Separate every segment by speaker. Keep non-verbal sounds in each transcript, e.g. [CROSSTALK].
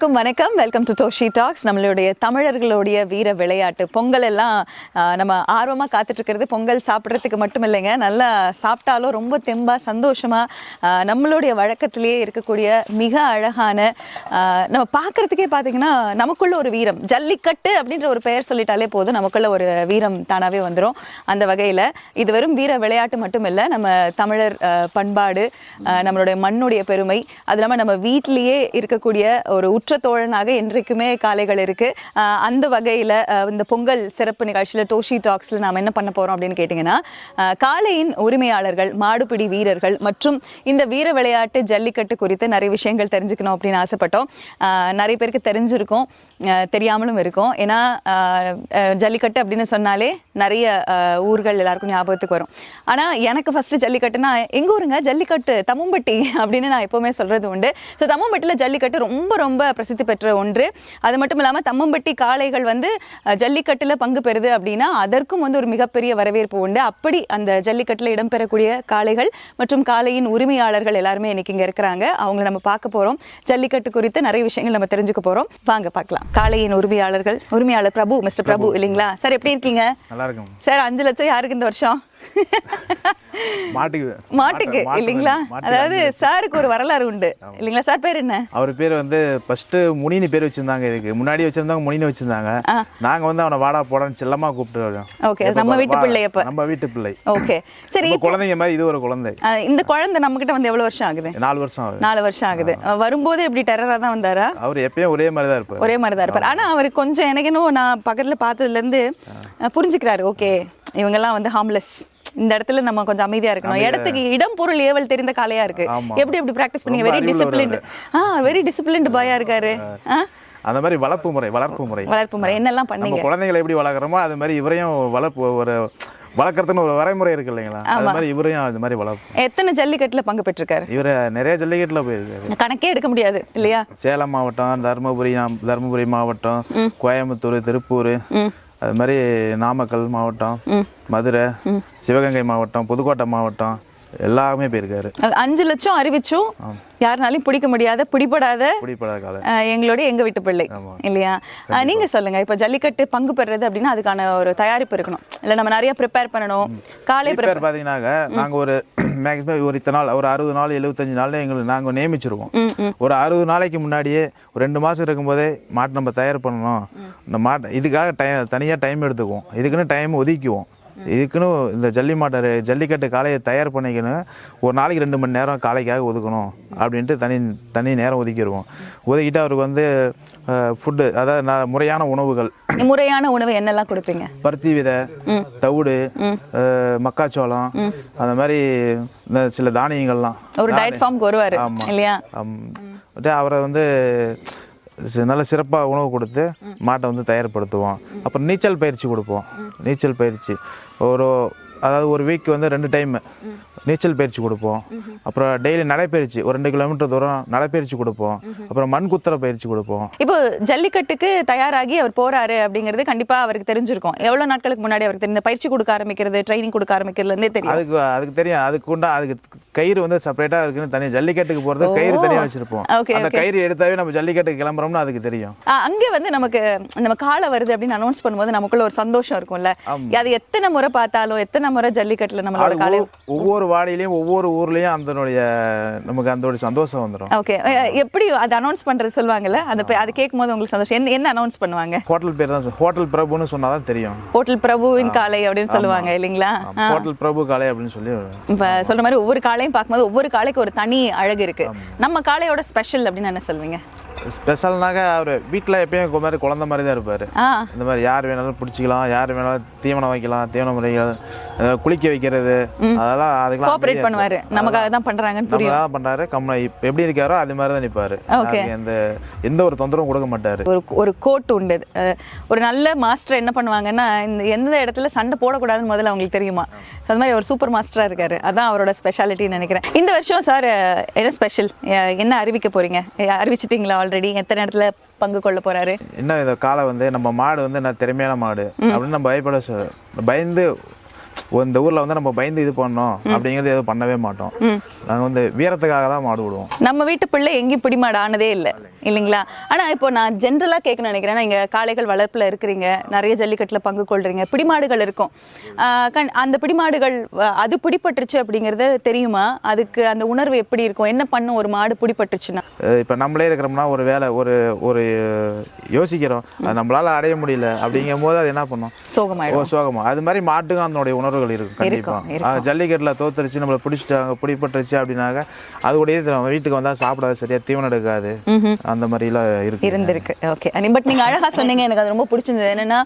Speaker 1: எல்லாருக்கும் வணக்கம். Welcome to Toshi tax நம்மளுடைய தமிழர்களுடைய வீர விளையாட்டு. பொங்கல் எல்லாம் நம்ம ஆர்வமாக காத்துட்டு இருக்கிறது பொங்கல் சாப்பிட்றதுக்கு மட்டும் இல்லைங்க நல்லா சாப்பிட்டாலும் ரொம்ப தெம்பாக சந்தோஷமா நம்மளுடைய வழக்கத்திலேயே இருக்கக்கூடிய மிக அழகான நம்ம பார்க்கறதுக்கே பார்த்தீங்கன்னா நமக்குள்ள ஒரு வீரம். ஜல்லிக்கட்டு அப்படின்ற ஒரு பெயர் சொல்லிட்டாலே போதும். நமக்குள்ள ஒரு வீரம் தானாகவே வந்துடும் அந்த வகையில் இது வெறும் வீர விளையாட்டு மட்டும் இல்லை நம்ம தமிழர் பண்பாடு நம்மளுடைய மண்ணுடைய பெருமை அது இல்லாமல் நம்ம வீட்டிலேயே இருக்கக்கூடிய ஒரு உற்ற தோழனாக என்றைக்குமே காளைகள் இருக்கு. அந்த வகையில் இந்த பொங்கல் சிறப்பு நிகழ்ச்சியில் டோஷி டாக்ஸில் நாம் என்ன பண்ண போறோம் அப்படின்னு கேட்டிங்கன்னா காளையின் உரிமையாளர்கள் மாடுபிடி வீரர்கள் மற்றும் இந்த வீர விளையாட்டு ஜல்லிக்கட்டு குறித்து நிறைய விஷயங்கள் தெரிஞ்சுக்கணும் அப்படின்னு ஆசைப்பட்டோம். நிறைய பேருக்கு தெரிஞ்சிருக்கும். தெரியாமலும் இருக்கும். ஏன்னா ஜல்லிக்கட்டு அப்படின்னு சொன்னாலே நிறைய ஊர்கள் எல்லாருக்கும் ஞாபகத்துக்கு வரும். ஆனால் எனக்கு ஃபஸ்ட்டு ஜல்லிக்கட்டுனா எங்கள் ஊருங்க? ஜல்லிக்கட்டு தமும்பட்டி அப்படின்னு நான் எப்போவுமே சொல்கிறது உண்டு. ஸோ தம்மம்பட்டியில் ஜல்லிக்கட்டு ரொம்ப ரொம்ப பிரசித்தி பெற்ற ஒன்று. அது மட்டும் இல்லாமல் தம்மம்பட்டி காளைகள் வந்து ஜல்லிக்கட்டில் பங்கு பெறுது அப்படின்னா அதற்கும் வந்து ஒரு மிகப்பெரிய வரவேற்பு உண்டு. அப்படி அந்த ஜல்லிக்கட்டில் இடம்பெறக்கூடிய காளைகள் மற்றும் காளையின் உரிமையாளர்கள் எல்லாருமே இன்னைக்கு இங்கே இருக்கிறாங்க. அவங்கள நம்ம பார்க்க போகிறோம் ஜல்லிக்கட்டு குறித்து நிறைய விஷயங்கள் நம்ம தெரிஞ்சுக்க போகிறோம் வாங்க பார்க்கலாம். காளையின் உரிமையாளர்கள் உரிமையாளர் பிரபு மிஸ்டர் பிரபு இல்லைங்களா? சார் எப்படி இருக்கீங்க?
Speaker 2: நல்லா இருக்கும்
Speaker 1: சார் அஞ்சு லட்சம் யாருக்கு இந்த வருஷம்? [LAUGHS]
Speaker 2: மாட்டுக்கு.
Speaker 1: மாட்டுக்கு
Speaker 2: மாட்டு-
Speaker 1: இல்லைங்களா? அதாவது. சாருக்கு ஒரு வரலாறு உண்டு. இல்லைங்களா? சார் பேர் என்ன?
Speaker 2: அவர் பேர் வந்து ஃபர்ஸ்ட் முனினு பேர் வச்சிருந்தாங்க இதுக்கு. முன்னாடி வச்சிருந்தவங்க முனினு வச்சிருந்தாங்க. நாங்க வந்து அவனை வாடா போடான்னு செல்லமா கூப்பிட்டு.
Speaker 1: ஓகே நம்ம வீட்டு பிள்ளை அப்ப.
Speaker 2: நம்ம வீட்டு பிள்ளை.
Speaker 1: ஓகே. சரி
Speaker 2: குழந்தைங்க மாதிரி இது ஒரு குழந்தை.
Speaker 1: இந்த குழந்தை நம்ம கிட்ட வந்து எவ்வளவு வருஷம் ஆகுது?
Speaker 2: நாலு வருஷம் ஆகுது.
Speaker 1: நாலு வருஷம் ஆகுது. வரும்போது எப்படி டெரரா தான் வந்தாரா?
Speaker 2: அவர் எப்பயும் ஒரே மாதிரி தான் இருப்பார்.
Speaker 1: ஒரே மாதிரி தான் இருப்பார். ஆனா அவர் கொஞ்சம் எனக்கு என்னவோ நான் பக்கத்துல பார்த்ததுல இருந்து புரிஞ்சுக்கிறாரு. ஓகே இவங்கெல்லாம் வந்து ஹார்ம்லெஸ் இந்த இடத்துல நம்ம கொஞ்சம் அமைதியா இருக்கணும். இடத்துக்கு இடம் பொருள் ஏவல் தெரிந்த காலையா இருக்கு. எப்படி எப்படி பிராக்டிஸ் பண்ணீங்க?
Speaker 2: ரொம்ப
Speaker 1: வெரி டிசிப்ளின்டு ஆ வெரி டிசிப்ளின்டு பாயா இருக்காரு. ஆ.
Speaker 2: அந்த மாதிரி வளர்ப்பு முறை வளர்ப்பு முறை.
Speaker 1: வளர்ப்பு முறை. என்னெல்லாம்
Speaker 2: நம்ம
Speaker 1: பண்ணீங்க?
Speaker 2: குழந்தைங்களை எப்படி வளர்க்குறோமோ அது மாதிரி இவரையும் வளர்ப்பு ஒரு வளர்க்குறதுன்னு ஒரு வரைமுறை இருக்கு இல்லைங்களா? அது மாதிரி இவரையும் அது மாதிரி வளர்ப்பு.
Speaker 1: எத்தனை ஜல்லிக்கட்டுல பங்கு பெற்றிருக்காரு?
Speaker 2: இவர் நிறைய ஜல்லிக்கட்டுல போயிருக்காரு.
Speaker 1: கணக்கே எடுக்க முடியாது இல்லையா?
Speaker 2: சேலம் மாவட்டம் தருமபுரி தருமபுரி மாவட்டம் கோயம்புத்தூர் திருப்பூர் அது மாதிரி நாமக்கல் மாவட்டம் மதுரை சிவகங்கை மாவட்டம் புதுக்கோட்டை மாவட்டம் எல்லாமே போயிருக்காரு.
Speaker 1: அஞ்சு லட்சம் அறிவிச்சும் யாருனாலையும் பிடிக்க முடியாத பிடிபடாத
Speaker 2: பிடிப்படாத காலம்
Speaker 1: அஹ் எங்களுடைய எங்க வீட்டு பிள்ளை. இல்லையா? நீங்க சொல்லுங்க. இப்ப ஜல்லிக்கட்டு பங்கு பெறுறது அப்படின்னா அதுக்கான ஒரு தயாரிப்பு இருக்கணும். இல்ல நம்ம நிறைய ப்ரிப்பேர் பண்ணணும். காலை prep-
Speaker 2: பேர் பார்த்தீங்கன்னாக்க நாங்கள் ஒரு மேக்ஸிமம் ஒரு இத்தனை நாள் ஒரு அறுபது நாள் எழுபத்தஞ்சு நாள் எங்களுக்கு நாங்கள் நியமிச்சிருவோம். ஒரு அறுபது நாளைக்கு முன்னாடியே ஒரு ரெண்டு மாதம் இருக்கும்போதே மாட்டு நம்ம தயார் பண்ணணும். இந்த மாட்டை இதுக்காக டைம் தனியாக டைம் எடுத்துக்குவோம். இதுக்குன்னு டைம் ஒதுக்குவோம் இதுக்குன்னு இந்த ஜல்லி மாட்டை ஜல்லிக்கட்டு காளையை தயார் பண்ணிக்கணும். ஒரு நாளைக்கு ரெண்டு மணி நேரம் காளைக்காக ஒதுக்கணும். அப்படின்ட்டு தனி தனி நேரம் ஒதுக்கிடுவோம். ஒதுக்கிட்டு அவருக்கு வந்து ஃபுட்டு அதாவது ந- முறையான உணவுகள்.
Speaker 1: முறையான உணவு என்னெல்லாம் கொடுப்பீங்க?
Speaker 2: பருத்தி விதை தவிடு மக்காச்சோளம் அந்த மாதிரி இந்த சில தானியங்கள்லாம்.
Speaker 1: ஒரு டயட் ஃபார்முக்கு வருவாரு. இல்லையா?
Speaker 2: அவரை வந்து நல்ல சிறப்பாக உணவு கொடுத்து மாட்டை வந்து தயார்படுத்துவோம். அப்புறம் நீச்சல் பயிற்சி கொடுப்போம். நீச்சல் பயிற்சி. ஒரு அதாவது ஒரு வீக் வந்து ரெண்டு டைம் நீச்சல் பயிற்சி கொடுப்போம். அப்புறம் டெய்லி நடைப்பயிற்சி ஒரு ரெண்டு கிலோமீட்டர் தூரம் நடைப்பயிற்சி கொடுப்போம். அப்புறம் மண் குத்துற பயிற்சி கொடுப்போம்.
Speaker 1: இப்போ ஜல்லிக்கட்டுக்கு தயாராகி அவர் போறாரு அப்படிங்கிறது கண்டிப்பா அவருக்கு தெரிஞ்சிருக்கும். எவ்வளவு நாட்களுக்கு முன்னாடி அவருக்கு தெரிந்த பயிற்சி கொடுக்க ஆரம்பிக்கிறது ட்ரைனிங் கொடுக்க ஆரம்பிக்கிறதுல இருந்தே தெரியும்.
Speaker 2: அதுக்கு அதுக்கு தெரியும். அதுக்கு உண்டா அதுக்கு கயிறு வந்து செப்பரேட்டா இருக்குன்னு தனி ஜல்லிக்கட்டுக்கு போறது கயிறு தனியா வச்சிருப்போம். அந்த கயிறு எடுத்தாவே நம்ம ஜல்லிக்கட்டுக்கு கிளம்புறோம்னு அதுக்கு தெரியும்.
Speaker 1: அங்கே வந்து நமக்கு நம்ம காலை வருது அப்படின்னு அனௌன்ஸ் பண்ணும்போது நமக்குள்ள ஒரு சந்தோஷம் இருக்கும்ல. அது எத்தனை முறை பார்த்தாலும் எத்தனை முறை ஜல்லிக்கட்டுல நம்மளோட
Speaker 2: அது
Speaker 1: காலை
Speaker 2: ஒவ்வொரு- ஒவ்வொரு வாடியிலையும் ஒவ்வொரு ஊர்லயும் அதனுடைய நமக்கு அந்த சந்தோஷம் வந்துடும்
Speaker 1: ஓகே எப்படி அது அனௌன்ஸ் பண்றது சொல்லுவாங்கல்ல? அது கேட்கும் போது உங்களுக்கு சந்தோஷம். என்ன என்ன அனௌன்ஸ் பண்ணுவாங்க?
Speaker 2: ஹோட்டல் பேர் தான் ஹோட்டல் பிரபுன்னு சொன்னாதான் தெரியும்.
Speaker 1: ஹோட்டல் பிரபுவின் காலை அப்படின்னு சொல்லுவாங்க இல்லைங்களா?
Speaker 2: ஹோட்டல் பிரபு காலை அப்படின்னு சொல்லி
Speaker 1: இப்ப சொல்ற மாதிரி ஒவ்வொரு காளையும் பார்க்கும்போது ஒவ்வொரு காளைக்கு ஒரு தனி அழகு இருக்கு. நம்ம காளையோட ஸ்பெஷல் அப்படின்னு என்ன சொல்லுவீங்க
Speaker 2: ஸ்பெஷல்னாக்க அவர் வீட்டில் எப்பயும் மாதிரி குழந்தை மாதிரி தான் இருப்பார் இந்த மாதிரி யார் வேணாலும் பிடிச்சிக்கலாம் யார் வேணாலும் தீவனம் வைக்கலாம் தீவன முறைகள் குளிக்க வைக்கிறது அதெல்லாம் அதுக்கெல்லாம்
Speaker 1: கோஆபரேட் பண்ணுவாரு. நமக்காக தான் பண்றாங்கன்னு
Speaker 2: நம்ம
Speaker 1: புரியும்
Speaker 2: தான் பண்றாரு. கம்ம எப்படி இருக்காரோ அது மாதிரி தான். யாருக்கு எந்த எந்த ஒரு தொந்தரவும் கொடுக்க மாட்டாரு.
Speaker 1: ஒரு ஒரு கோட் உண்டு. ஒரு நல்ல மாஸ்டர் என்ன பண்ணுவாங்கன்னா இந்த எந்த இடத்துல சண்டை போடக்கூடாதுன்னு முதல்ல அவங்களுக்கு தெரியுமா? அது மாதிரி ஒரு சூப்பர் மாஸ்டரா இருக்காரு. அதான் அவரோட ஸ்பெஷாலிட்டின்னு நினைக்கிறேன். இந்த வருஷம் சார் என்ன ஸ்பெஷல் என்ன அறிவிக்க போறீங்க? அஹ் அறிவிச்சிட்டீங்களா ஆல்ரெடி எத்தனை இடத்துல பங்கு கொள்ள போறாரு?
Speaker 2: என்ன இந்த காலை வந்து நம்ம மாடு வந்து நான் திறமையான மாடு? அப்படின்னு நம்ம பயப்பட பயந்து இந்த ஊர்ல வந்து நம்ம பயந்து இது பண்ணோம் அப்படிங்கிறது எதுவும் பண்ணவே மாட்டோம். நாங்க வந்து வீரத்துக்காக தான் மாடு விடுவோம்.
Speaker 1: நம்ம வீட்டு பிள்ளை எங்கேயும் பிடிமாடு ஆனதே இல்லை இல்லைங்களா? ஆனா இப்போ நான் ஜென்ரலா கேட்கணும்னு நினைக்கிறேன். நீங்க காளைகள் வளர்ப்புல இருக்கிறீங்க. நிறைய ஜல்லிக்கட்டுல பங்கு கொள்றீங்க. பிடிமாடுகள் இருக்கும். அந்த பிடிமாடுகள் அது பிடிபட்டுருச்சு அப்படிங்கிறது தெரியுமா? அதுக்கு அந்த உணர்வு எப்படி இருக்கும்? என்ன பண்ணும் ஒரு மாடு பிடிபட்டுருச்சுன்னா?
Speaker 2: இப்ப நம்மளே இருக்கிறோம்னா ஒரு வேலை ஒரு ஒரு யோசிக்கிறோம். அது நம்மளால அடைய முடியல அப்படிங்கும் போது அது என்ன பண்ணும்?
Speaker 1: சோகமாயிடும்.
Speaker 2: சோகமா. அது மாதிரி மாட்டுக்கும் அதனுடைய உணர்வுகள் இருக்கும் கண்டிப்பா.
Speaker 1: இருக்கும்,
Speaker 2: ஆஹ் ஜல்லிக்கட்டுல தோத்துருச்சு நம்மளை பிடிச்சிட்டாங்க பிடிப்பட்டுருச்சு அப்படின்னாக்க அது நம்ம வீட்டுக்கு வந்தா சாப்பிடாது சரியா தீவனம் எடுக்காது. அந்த மாதிரிலாம் இருக்கு.
Speaker 1: இருந்திருக்கு. ஓகே பட் நீங்க அழகா சொன்னீங்க எனக்கு அது ரொம்ப பிடிச்சிருந்தது. என்னன்னா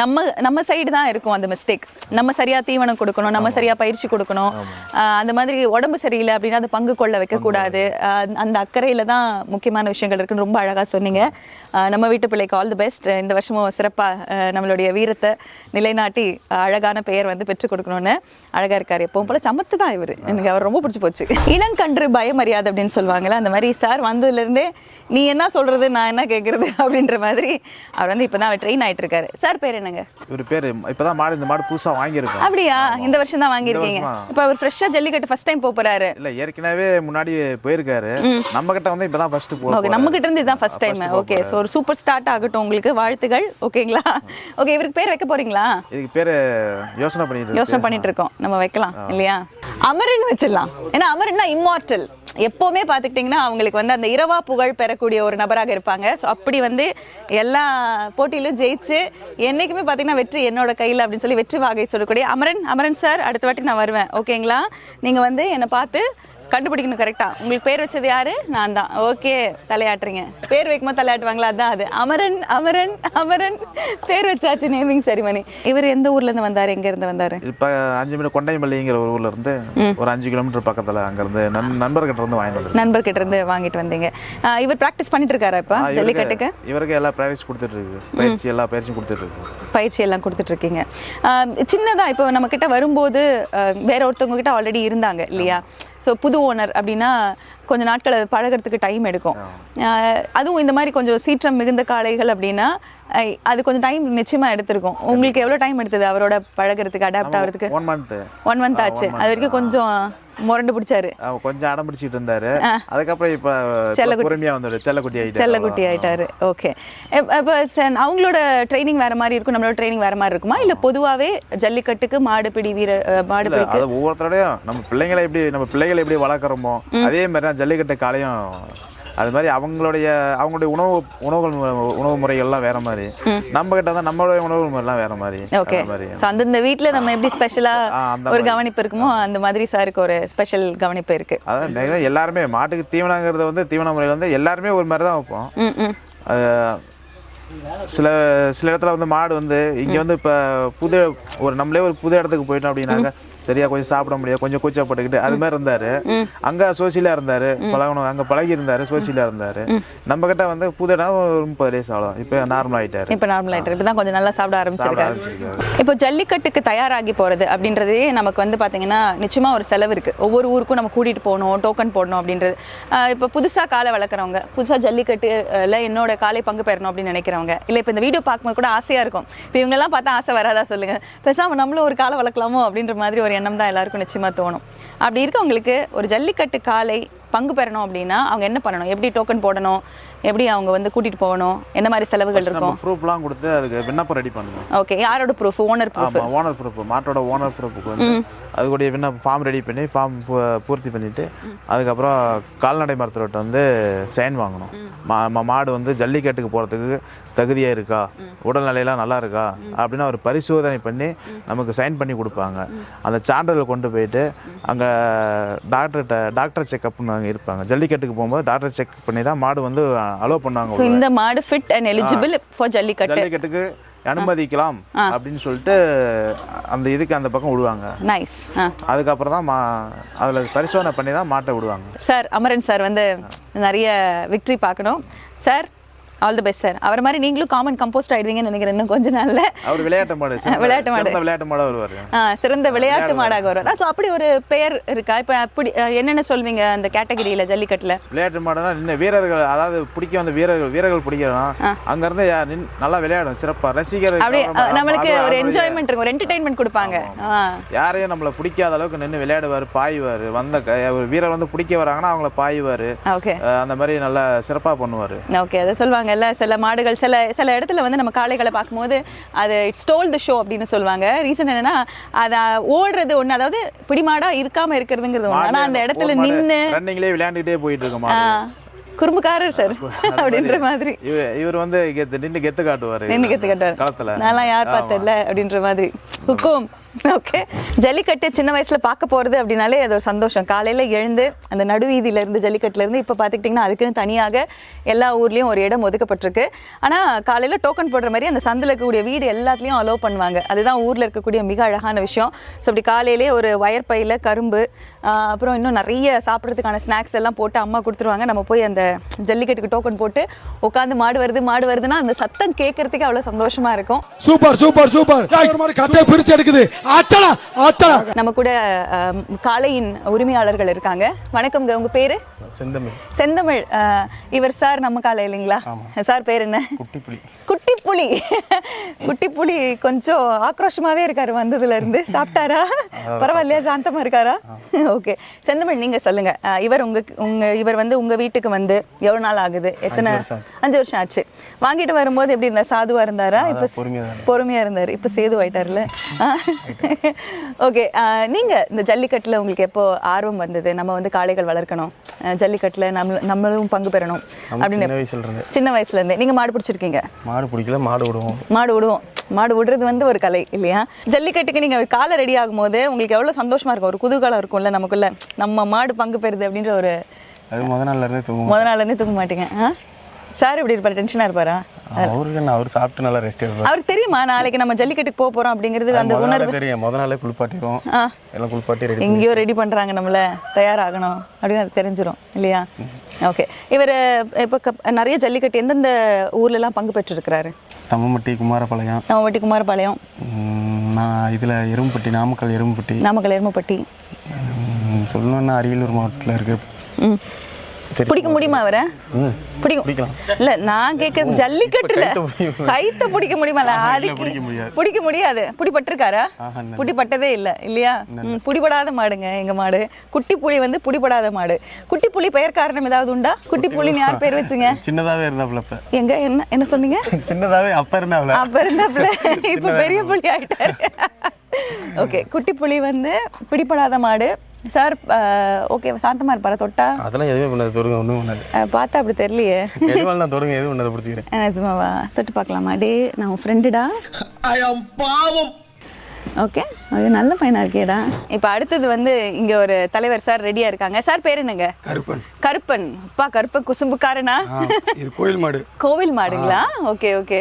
Speaker 1: நம்ம நம்ம சைடு தான் இருக்கும் அந்த மிஸ்டேக் நம்ம சரியா தீவனம் கொடுக்கணும் நம்ம சரியா பயிற்சி கொடுக்கணும். அந்த மாதிரி உடம்பு சரியில்லை அப்படின்னா அது பங்கு கொள்ள வைக்க கூடாது. ஆஹ் அந்த அக்கறையில தான் முக்கியமான விஷயங்கள் இருக்குன்னு ரொம்ப அழகா சொன்னீங்க. நம்ம வீட்டு பிள்ளைக்கு ஆல் தி பெஸ்ட் இந்த வருஷமும் சிறப்பா ஆஹ் நம்மளுடைய வீரத்தை நிலைநாட்டி அழகான பெயர் வந்து பெற்றுக் கொடுக்கணும்னு அழகா இருக்காரு. எப்பவும் போல சமத்து தான் இவர். எனக்கு அவர் ரொம்ப பிடிச்சி போச்சு. இளங்கன்று பயமறியாது அப்படின்னு சொல்லுவாங்கல்ல அந்த மாதிரி சார் வந்ததுல இருந்தே நீ என்ன சொல்றது நான் என்ன கேட்கறது அப்படின்ற மாதிரி அவர் வந்து இப்பதான் அவர் ட்ரெயின் ஆயிட்டு இருக்காரு. சார் பேர் என்னங்க?
Speaker 2: இவர் பேரு இப்பதான் மாடு இந்த மாடு புதுசா வாங்கியிருக்கோம்
Speaker 1: அப்படியா? இந்த வருஷம் தான் வாங்கியிருக்கீங்க. இப்போ அவர் ஃப்ரெஷ்ஷா ஜல்லிக்கட்டு ஃபர்ஸ்ட் டைம் போறாரு.
Speaker 2: இல்ல ஏற்கனவே முன்னாடி போயிருக்காரு. நம்ம கிட்ட வந்து இப்பதான் ஃபர்ஸ்ட் போ
Speaker 1: ஓகே நம்ம கிட்ட இருந்து இதான் ஃபர்ஸ்ட் டைம் ஓகே ஸோ ஒரு சூப்பர் ஸ்டார்ட் ஆகட்டும் உங்களுக்கு. வாழ்த்துகள் ஓகேங்களா ஓகே இவருக்கு பேர் வைக்க போறீங்களா?
Speaker 2: இதுக்கு பேரு யோசனை பண்ணிட்டு
Speaker 1: யோசனை. பண்ணிட்டு இருக்கோம். நம்ம வைக்கலாம் இல்லையா? அமரன் வச்சிடலாம். ஏன்னா அமரன்னா இம்மார்டல் எப்போவுமே பார்த்துக்கிட்டிங்கன்னா அவங்களுக்கு வந்து அந்த இரவா புகழ் பெறக்கூடிய ஒரு நபராக இருப்பாங்க. ஸோ அப்படி வந்து எல்லா போட்டியிலும் ஜெயிச்சு என்றைக்குமே பார்த்தீங்கன்னா வெற்றி என்னோட கையில் அப்படின்னு சொல்லி வெற்றி வாகை சொல்லக்கூடிய அமரன் அமரன் சார் அடுத்த வாட்டி நான் வருவேன். ஓகேங்களா நீங்கள் வந்து என்னை பார்த்து கண்டுபிடிக்கணும் கரெக்டா உங்களுக்கு பேர் வச்சது யாரு? நான் தான். ஓகே தலையாட்டுறீங்க. பேர் வைக்கும்போது தலையாட்டுவாங்களா? அதான் அது. அமரன் அமரன் அமரன். பேர் வச்சாச்சு நேமிங் சரிமணி இவர் எந்த ஊர்ல இருந்து வந்தாரு? எங்க இருந்து வந்தாரு?
Speaker 2: இப்ப அஞ்சு மீட்டர் கொண்டைமல்லிங்கிற ஒரு ஊர்ல இருந்து ஒரு அஞ்சு கிலோமீட்டர் பக்கத்துல அங்க இருந்து நண் நண்பர்கிட்ட இருந்து வாங்கிட்டு
Speaker 1: நண்பர்கிட்ட இருந்து வாங்கிட்டு வந்தீங்க. இவர் பிராக்டிஸ் பண்ணிட்டு இருக்காரா இப்ப ஜல்லிக்கட்டுக்கு?
Speaker 2: இவருக்கு எல்லா ப்ராக்டிஸ் கொடுத்துட்டு இருக்கு பயிற்சி எல்லா பயிற்சியும் கொடுத்துட்டு இருக்கு
Speaker 1: பயிற்சி எல்லாம் கொடுத்துட்டு இருக்கீங்க சின்னதா இப்போ நம்ம கிட்ட வரும்போது வேற ஒருத்தவங்க கிட்ட ஆல்ரெடி இருந்தாங்க இல்லையா? ஸோ புது ஓனர் அப்படின்னா கொஞ்ச நாட்கள் பழகுறதுக்கு டைம் எடுக்கும். அதுவும் இந்த மாதிரி கொஞ்சம் சீற்றம் மிகுந்த காளைகள் அப்படின்னா அது கொஞ்சம் டைம் நிச்சயமா எடுத்திருக்கும். உங்களுக்கு எவ்வளவு டைம் எடுத்தது அவரோட பழகுறதுக்கு அடாப்ட் ஆகிறதுக்கு?
Speaker 2: ஒன் மந்த்
Speaker 1: ஒன் மந்த் ஆச்சு. அது வரைக்கும் கொஞ்சம் முரண்டு பிடிச்சாரு.
Speaker 2: கொஞ்சம் அடம் பிடிச்சிட்டு இருந்தாரு. அதுக்கப்புறம் இப்ப பொறுமையா வந்துரு. செல்லக்குட்டி ஆயிட்டாரு.
Speaker 1: செல்லக்குட்டி ஆயிட்டாரு. ஓகே இப்போ அவங்களோட ட்ரைனிங் வேற மாதிரி இருக்கும்? நம்மளோட ட்ரைனிங் வேற மாதிரி இருக்குமா? இல்ல பொதுவாவே ஜல்லிக்கட்டுக்கு மாடுபிடி வீர அஹ், மாடு
Speaker 2: இல்ல, அது ஒவ்வொருத்தரோடையும் நம்ம பிள்ளைங்களை எப்படி நம்ம பிள்ளைகளை எப்படி வளர்க்குறோமோ அதே மாதிரி தான் ஜல்லிக்கட்டு காலையும் அது மாதிரி அவங்களுடைய அவங்களுடைய உணவு உணவுகள் உணவு முறைகள்லாம் வேற மாதிரி. நம்ம கிட்ட தான் நம்மளுடைய உணவு முறைலாம் வேற மாதிரி.
Speaker 1: ஓகே. ஸோ அந்தந்த வீட்ல நம்ம எப்படி ஸ்பெஷலா ஒரு கவனிப்பு இருக்குமோ அந்த மாதிரி சாருக்கு ஒரு ஸ்பெஷல் கவனிப்பு இருக்கு.
Speaker 2: அதான் எல்லாருமே மாட்டுக்கு தீவனங்கிறது வந்து தீவன முறையில் வந்து எல்லாருமே ஒரு மாதிரி தான் வைப்போம். சில சில இடத்துல வந்து மாடு வந்து இங்க வந்து இப்ப புது ஒரு நம்மளே ஒரு புது இடத்துக்கு போயிட்டோம் அப்படின்னாக்க சரியா கொஞ்சம் சாப்பிட முடியாது. கொஞ்சம் கூச்சப்பட்டுக்கிட்டு அது மாதிரி இருந்தாரு. அங்க சோசியலா இருந்தாரு. பழகணும். அங்க பழகி இருந்தாரு சோசியலா இருந்தாரு. நம்ம கிட்ட வந்து புது இடம் ஒரு முப்பது டேஸ் ஆகும். இப்ப நார்மல் ஆயிட்டாரு.
Speaker 1: இப்போ நார்மல் ஆயிட்டு இப்பதான் கொஞ்சம் நல்லா சாப்பிட ஆரம்பிச்சிருக்காரு. இப்போ ஜல்லிக்கட்டுக்கு தயாராகி போறது அப்படின்றதே நமக்கு வந்து பாத்தீங்கன்னா நிச்சயமா ஒரு செலவு இருக்கு. ஒவ்வொரு ஊருக்கும் நம்ம கூட்டிட்டு போகணும் டோக்கன் போடணும் அப்படின்றது. இப்போ புதுசா காலை வளர்க்குறவங்க புதுசா ஜல்லிக்கட்டுல என்னோட காலை பங்கு பெறணும் அப்படின்னு நினைக்கிறவங்க இல்ல இப்போ இந்த வீடியோ பார்க்கும்போது கூட ஆசையா இருக்கும். இப்போ இவங்கெல்லாம் பார்த்தா ஆசை வராதா சொல்லுங்க. பேசாம நம்மளும் ஒரு காலை வளர்க்கலாமோ அப்படின்ற மாதிரி ஒரு எண்ணம் தான் எல்லாருக்கும் நிச்சயமா தோணும். அப்படி இருக்கவங்களுக்கு ஒரு ஜல்லிக்கட்டு காலை பங்கு பெறணும் அப்படின்னா அவங்க என்ன பண்ணணும்? எப்படி டோக்கன் போடணும்? எப்படி அவங்க வந்து கூட்டிட்டு போகணும்? என்ன மாதிரி செலவுகள் இருக்கும்?
Speaker 2: ப்ரூஃப்லாம் கொடுத்து அதுக்கு விண்ணப்பம் ரெடி பண்ணணும்
Speaker 1: ஓகே யாரோட proof owner proof
Speaker 2: owner proof மாட்டோட ஓனர் ப்ரூஃபுக்கு வந்து அதுக்குடைய விண்ணப்ப ஃபார்ம் ரெடி பண்ணி ஃபார்ம் பூர்த்தி பண்ணிட்டு அதுக்கப்புறம் கால்நடை மருத்துவர்கிட்ட வந்து சைன் வாங்கணும். மா- மாடு வந்து ஜல்லிக்கட்டுக்கு போகிறதுக்கு தகுதியாக இருக்கா? உடல்நிலையெல்லாம் நல்லா இருக்கா? அப்படின்னு ஒரு பரிசோதனை பண்ணி நமக்கு சைன் பண்ணி கொடுப்பாங்க. அந்த சான்றிதழ் கொண்டு போயிட்டு அங்கே டாக்டர்கிட்ட டாக்டர் செக்அப்னு அங்கே இருப்பாங்க. ஜல்லிக்கட்டுக்கு போகும்போது டாக்டர் செக் பண்ணி தான் மாடு வந்து அலோவ் பண்ணாங்க
Speaker 1: ஸோ இந்த மாடு fit and eligible for jallikattu.
Speaker 2: ஜல்லிக்கட்டுக்கு அனுமதிக்கலாம் அப்படின்னு சொல்லிட்டு அந்த இதுக்கு அந்த பக்கம் விடுவாங்க.
Speaker 1: நைஸ்
Speaker 2: அதுக்கப்புறம் தான் மா அதில் பரிசோதனை பண்ணி தான் மாட்டை விடுவாங்க.
Speaker 1: சார் அமரன் சார் வந்து நிறைய விக்ட்ரி பார்க்கணும். Sir all the best sir அவர் மாதிரி நீங்களும் காமன் கம்போஸ்ட் ஆயிடுவீங்கன்னு நினைக்கிறேன் இன்னும் கொஞ்ச நாள்ல.
Speaker 2: அவர் விளையாட்டு மாடு [LAUGHS]
Speaker 1: விளையாட்டு மாடு.
Speaker 2: விளையாட்டு மாடா வருவாரு.
Speaker 1: சிறந்த விளையாட்டு மாடாக வரும் ஸோ அப்படி ஒரு பெயர் இருக்கா? இப்போ அப்படி என்னென்ன சொல்வீங்க அந்த கேட்டகரியில ஜல்லிக்கட்டுல?
Speaker 2: விளையாட்டு மாடுனா நின்று வீரர்கள் அதாவது பிடிக்க வந்த வீரர்கள் வீரர்கள் பிடிக்கிறோம் அங்க இருந்து நல்லா விளையாடும் சிறப்பா. ரசிகர்
Speaker 1: நம்மளுக்கு ஒரு என்ஜாய்மெண்ட் இருக்கும் ஒரு என்டர்டைன்மெண்ட் கொடுப்பாங்க.
Speaker 2: யாரையும் நம்மள பிடிக்காத அளவுக்கு நின்று விளையாடுவார் பாயுவார். வந்த வீரர் வந்து பிடிக்க வராங்கன்னா அவங்கள பாயுவார்.
Speaker 1: ஓகே.
Speaker 2: அந்த மாதிரி நல்லா சிறப்பா பண்ணுவார்.
Speaker 1: ஓகே அதை சொல்லுவாங்கல்ல சில மாடுகள் சில சில இடத்துல வந்து நம்ம காளைகளை பார்க்கும்போது அது இட்ஸ் டோல் த ஷோ அப்படின்னு சொல்லுவாங்க. ரீசன் என்னன்னா அது ஓடுறது ஒண்ணு அதாவது பிடிமாடா இருக்காம இருக்கிறதுங்கிறது ஒண்ணு. ஆனா அந்த இடத்துல நின்னு
Speaker 2: ரன்னிங்லேயே விளையாண்டுக்கிட்டே போயிட்டு இருக்க
Speaker 1: ஆ,
Speaker 2: மாடு
Speaker 1: குறும்புக்காரர் சார் அப்படின்ற மாதிரி.
Speaker 2: இவ- இவர் வந்து நின்று கெத்து காட்டுவாரு.
Speaker 1: நின்னு கத்து கட்டுவார்.
Speaker 2: களத்துல.
Speaker 1: நான்லாம் யார் பார்த்ததில்ல அப்படின்ற மாதிரி. ஹுக்கும் ஓகே ஜல்லிக்கட்டு சின்ன வயசுல பார்க்க போறது அப்படின்னாலே அது ஒரு சந்தோஷம். காலையில எழுந்து அந்த நடுவீதியில இருந்து ஜல்லிக்கட்டுல இருந்து இப்ப பாத்துக்கிட்டீங்கன்னா அதுக்குன்னு தனியாக எல்லா ஊர்லயும் ஒரு இடம் ஒதுக்கப்பட்டிருக்கு. ஆனா காலையில டோக்கன் போடுற மாதிரி அந்த சந்தில் இருக்கக்கூடிய வீடு எல்லாத்துலயும் அலோவ் பண்ணுவாங்க. அதுதான் ஊர்ல இருக்கக்கூடிய மிக அழகான விஷயம். ஸோ அப்படி காலையிலேயே ஒரு வயர் பையில கரும்பு அப்புறம் இன்னும் நிறைய சாப்பிட்றதுக்கான ஸ்நாக்ஸ் எல்லாம் போட்டு அம்மா கொடுத்துருவாங்க. நம்ம போய் அந்த ஜல்லிக்கட்டுக்கு டோக்கன் போட்டு உட்காந்து மாடு வருது மாடு வருதுன்னா அந்த சத்தம் கேட்கறதுக்கு அவ்வளவு சந்தோஷமா இருக்கும்.
Speaker 3: Super super super. பிரிச்சு எடுக்குது. ஆச்சலா ஆச்சலா
Speaker 1: நம்ம கூட காளையின் உரிமையாளர்கள் இருக்காங்க. வணக்கம்ங்க உங்க பேரு?
Speaker 4: செந்தமிழ்.
Speaker 1: செந்தமிழ். இவர் சார் நம்ம காலை இல்லைங்களா? சார் பேர் என்ன?
Speaker 4: குட்டிப்புலி.
Speaker 1: குட்டி புலி குட்டி புலி கொஞ்சம் ஆக்ரோஷமாவே இருக்காரு வந்ததுல இருந்து சாப்பிட்டாரா பரவாயில்லையா? சாந்தமா இருக்காரா? ஓகே. செந்தமிழ் நீங்க சொல்லுங்க. இவர் உங்க உங்க இவர் வந்து உங்க வீட்டுக்கு வந்து எவ்வளவு நாள் ஆகுது? எத்தனை. அஞ்சு வருஷம் ஆச்சு. வாங்கிட்டு வரும்போது எப்படி இருந்தார்? சாதுவா இருந்தாரா? இப்ப
Speaker 4: பொறுமையா
Speaker 1: இருந்தாரு. இப்ப சேது ஆயிட்டார்ல ஓகே நீங்க இந்த ஜல்லிக்கட்டுல உங்களுக்கு எப்போ ஆர்வம் வந்தது? நம்ம வந்து காளைகள் வளர்க்கணும். ஜல்லிக்கட்டுல நம்ம நம்மளும் பங்கு பெறணும். அப்படின்னு
Speaker 4: சின்ன வயசுல இருந்து
Speaker 1: சின்ன வயசுல இருந்தே நீங்க மாடு பிடிச்சிருக்கீங்க?
Speaker 4: மாடு பிடிக்கல மாடு விடுவோம்.
Speaker 1: மாடு விடுவோம். மாடு விடுறது வந்து ஒரு கலை இல்லையா? ஜல்லிக்கட்டுக்கு நீங்க காலை ரெடி ஆகும்போது உங்களுக்கு எவ்வளவு சந்தோஷமா இருக்கும்? ஒரு குதூகலம் இருக்கும்ல நமக்குள்ள. நம்ம மாடு பங்கு பெறுது அப்படின்ற ஒரு
Speaker 4: அது முத நாள்ல இருந்தே தூங்குவோம்.
Speaker 1: முத நாள்ல இருந்தே தூங்க மாட்டீங்க. சார் எப்படி இருப்பாரு டென்ஷனா இருப்பாரா?
Speaker 4: அவருக்கு அவர் சாப்பிட்டு நல்லா ரெஸ்ட் எடுப்பார்.
Speaker 1: அவருக்கு தெரியுமா? நாளைக்கு நம்ம ஜல்லிக்கட்டுக்கு போக போறோம் அப்படிங்கிறது அந்த உணர்வு.
Speaker 4: தெரியும். முத நாளே குளிப்பாட்டிடுவோம். எல்லாம் குளிப்பாட்டி ரெடி
Speaker 1: எங்கேயோ ரெடி பண்றாங்க நம்மள. தயாராகணும் அப்படின்னு அது தெரிஞ்சிரும் இல்லையா? ஓகே இவர் இப்போ நிறைய ஜல்லிக்கட்டு எந்தெந்த ஊர்ல எல்லாம் பங்கு பெற்றிருக்கிறாரு?
Speaker 4: தம்மம்பட்டி குமாரபாளையம்.
Speaker 1: நம்ம வட்டி குமாரபாளையம்
Speaker 4: நான் இதில் எறும்புப்பட்டி நாமக்கல் எறும்புப்பட்டி
Speaker 1: நாமக்கல் எருமப்பட்டி.
Speaker 4: உம், சொல்லணும்னா அரியலூர் மாவட்டத்தில் இருக்கு.
Speaker 1: ம்.
Speaker 4: சரி
Speaker 1: பிடிக்க முடியுமா அவரை? பிடிக்கும். இல்ல நான் கேட்கறது ஜல்லிக்கட்டுல.
Speaker 4: கைத்த பிடிக்க
Speaker 1: கைத்த பிடிக்க முடியுமா?
Speaker 4: இல்ல,
Speaker 1: அதுக்கு
Speaker 4: பிடிக்க முடியாது.
Speaker 1: புடிபட்டிருக்காரா?
Speaker 4: ஆஹா, இல்ல.
Speaker 1: புடிபட்டதே இல்ல இல்லையா? புடிபடாத மாடுங்க எங்க மாடு. குட்டி புலி வந்து புடிபடாத மாடு. குட்டி புலி பெயர் காரணம் ஏதாவது உண்டா? குட்டி புலின்னு யார் பேர் வச்சுங்க? [LAUGHS]
Speaker 4: சின்னதாவே இருந்தாப்புல இப்ப
Speaker 1: எங்க என்ன என்ன சொன்னீங்க? [LAUGHS]
Speaker 4: சின்னதாவே அப்ப இருந்தாப்புல.
Speaker 1: அப்ப இருந்தாப்புல. [LAUGHS] இப்ப பெரிய புலி ஆயிட்டாரு. ஓகே குட்டி புலி வந்து பிடிபடாத மாடு. சார் ஓகே சாந்தமா இருப்பாரா? தொட்டா?
Speaker 4: அதெல்லாம் எதுவுமே பண்ணாது தொடுங்க ஒன்றும் பண்ணாது.
Speaker 1: பார்த்தா அப்படி தெரியலையே.
Speaker 4: எதுவாள் நான் தொடுங்க எதுவும் பண்ணாது பிடிச்சிக்கிறேன்.
Speaker 1: நிஜமாவா? தொட்டு பார்க்கலாமா? டே நான் உன் ஃப்ரெண்டுடா
Speaker 3: பாவம்.
Speaker 1: ஓகே. அது நல்ல பையனா இருக்கேடா. இப்போ அடுத்தது வந்து இங்க ஒரு தலைவர் சார் ரெடியா இருக்காங்க. சார் பேர் என்னங்க?
Speaker 5: கருப்பன்.
Speaker 1: கருப்பன். அப்பா கருப்ப குசும்புக்காரனா?
Speaker 5: இது கோயில் மாடு.
Speaker 1: கோவில் மாடுங்களா? Okay okay.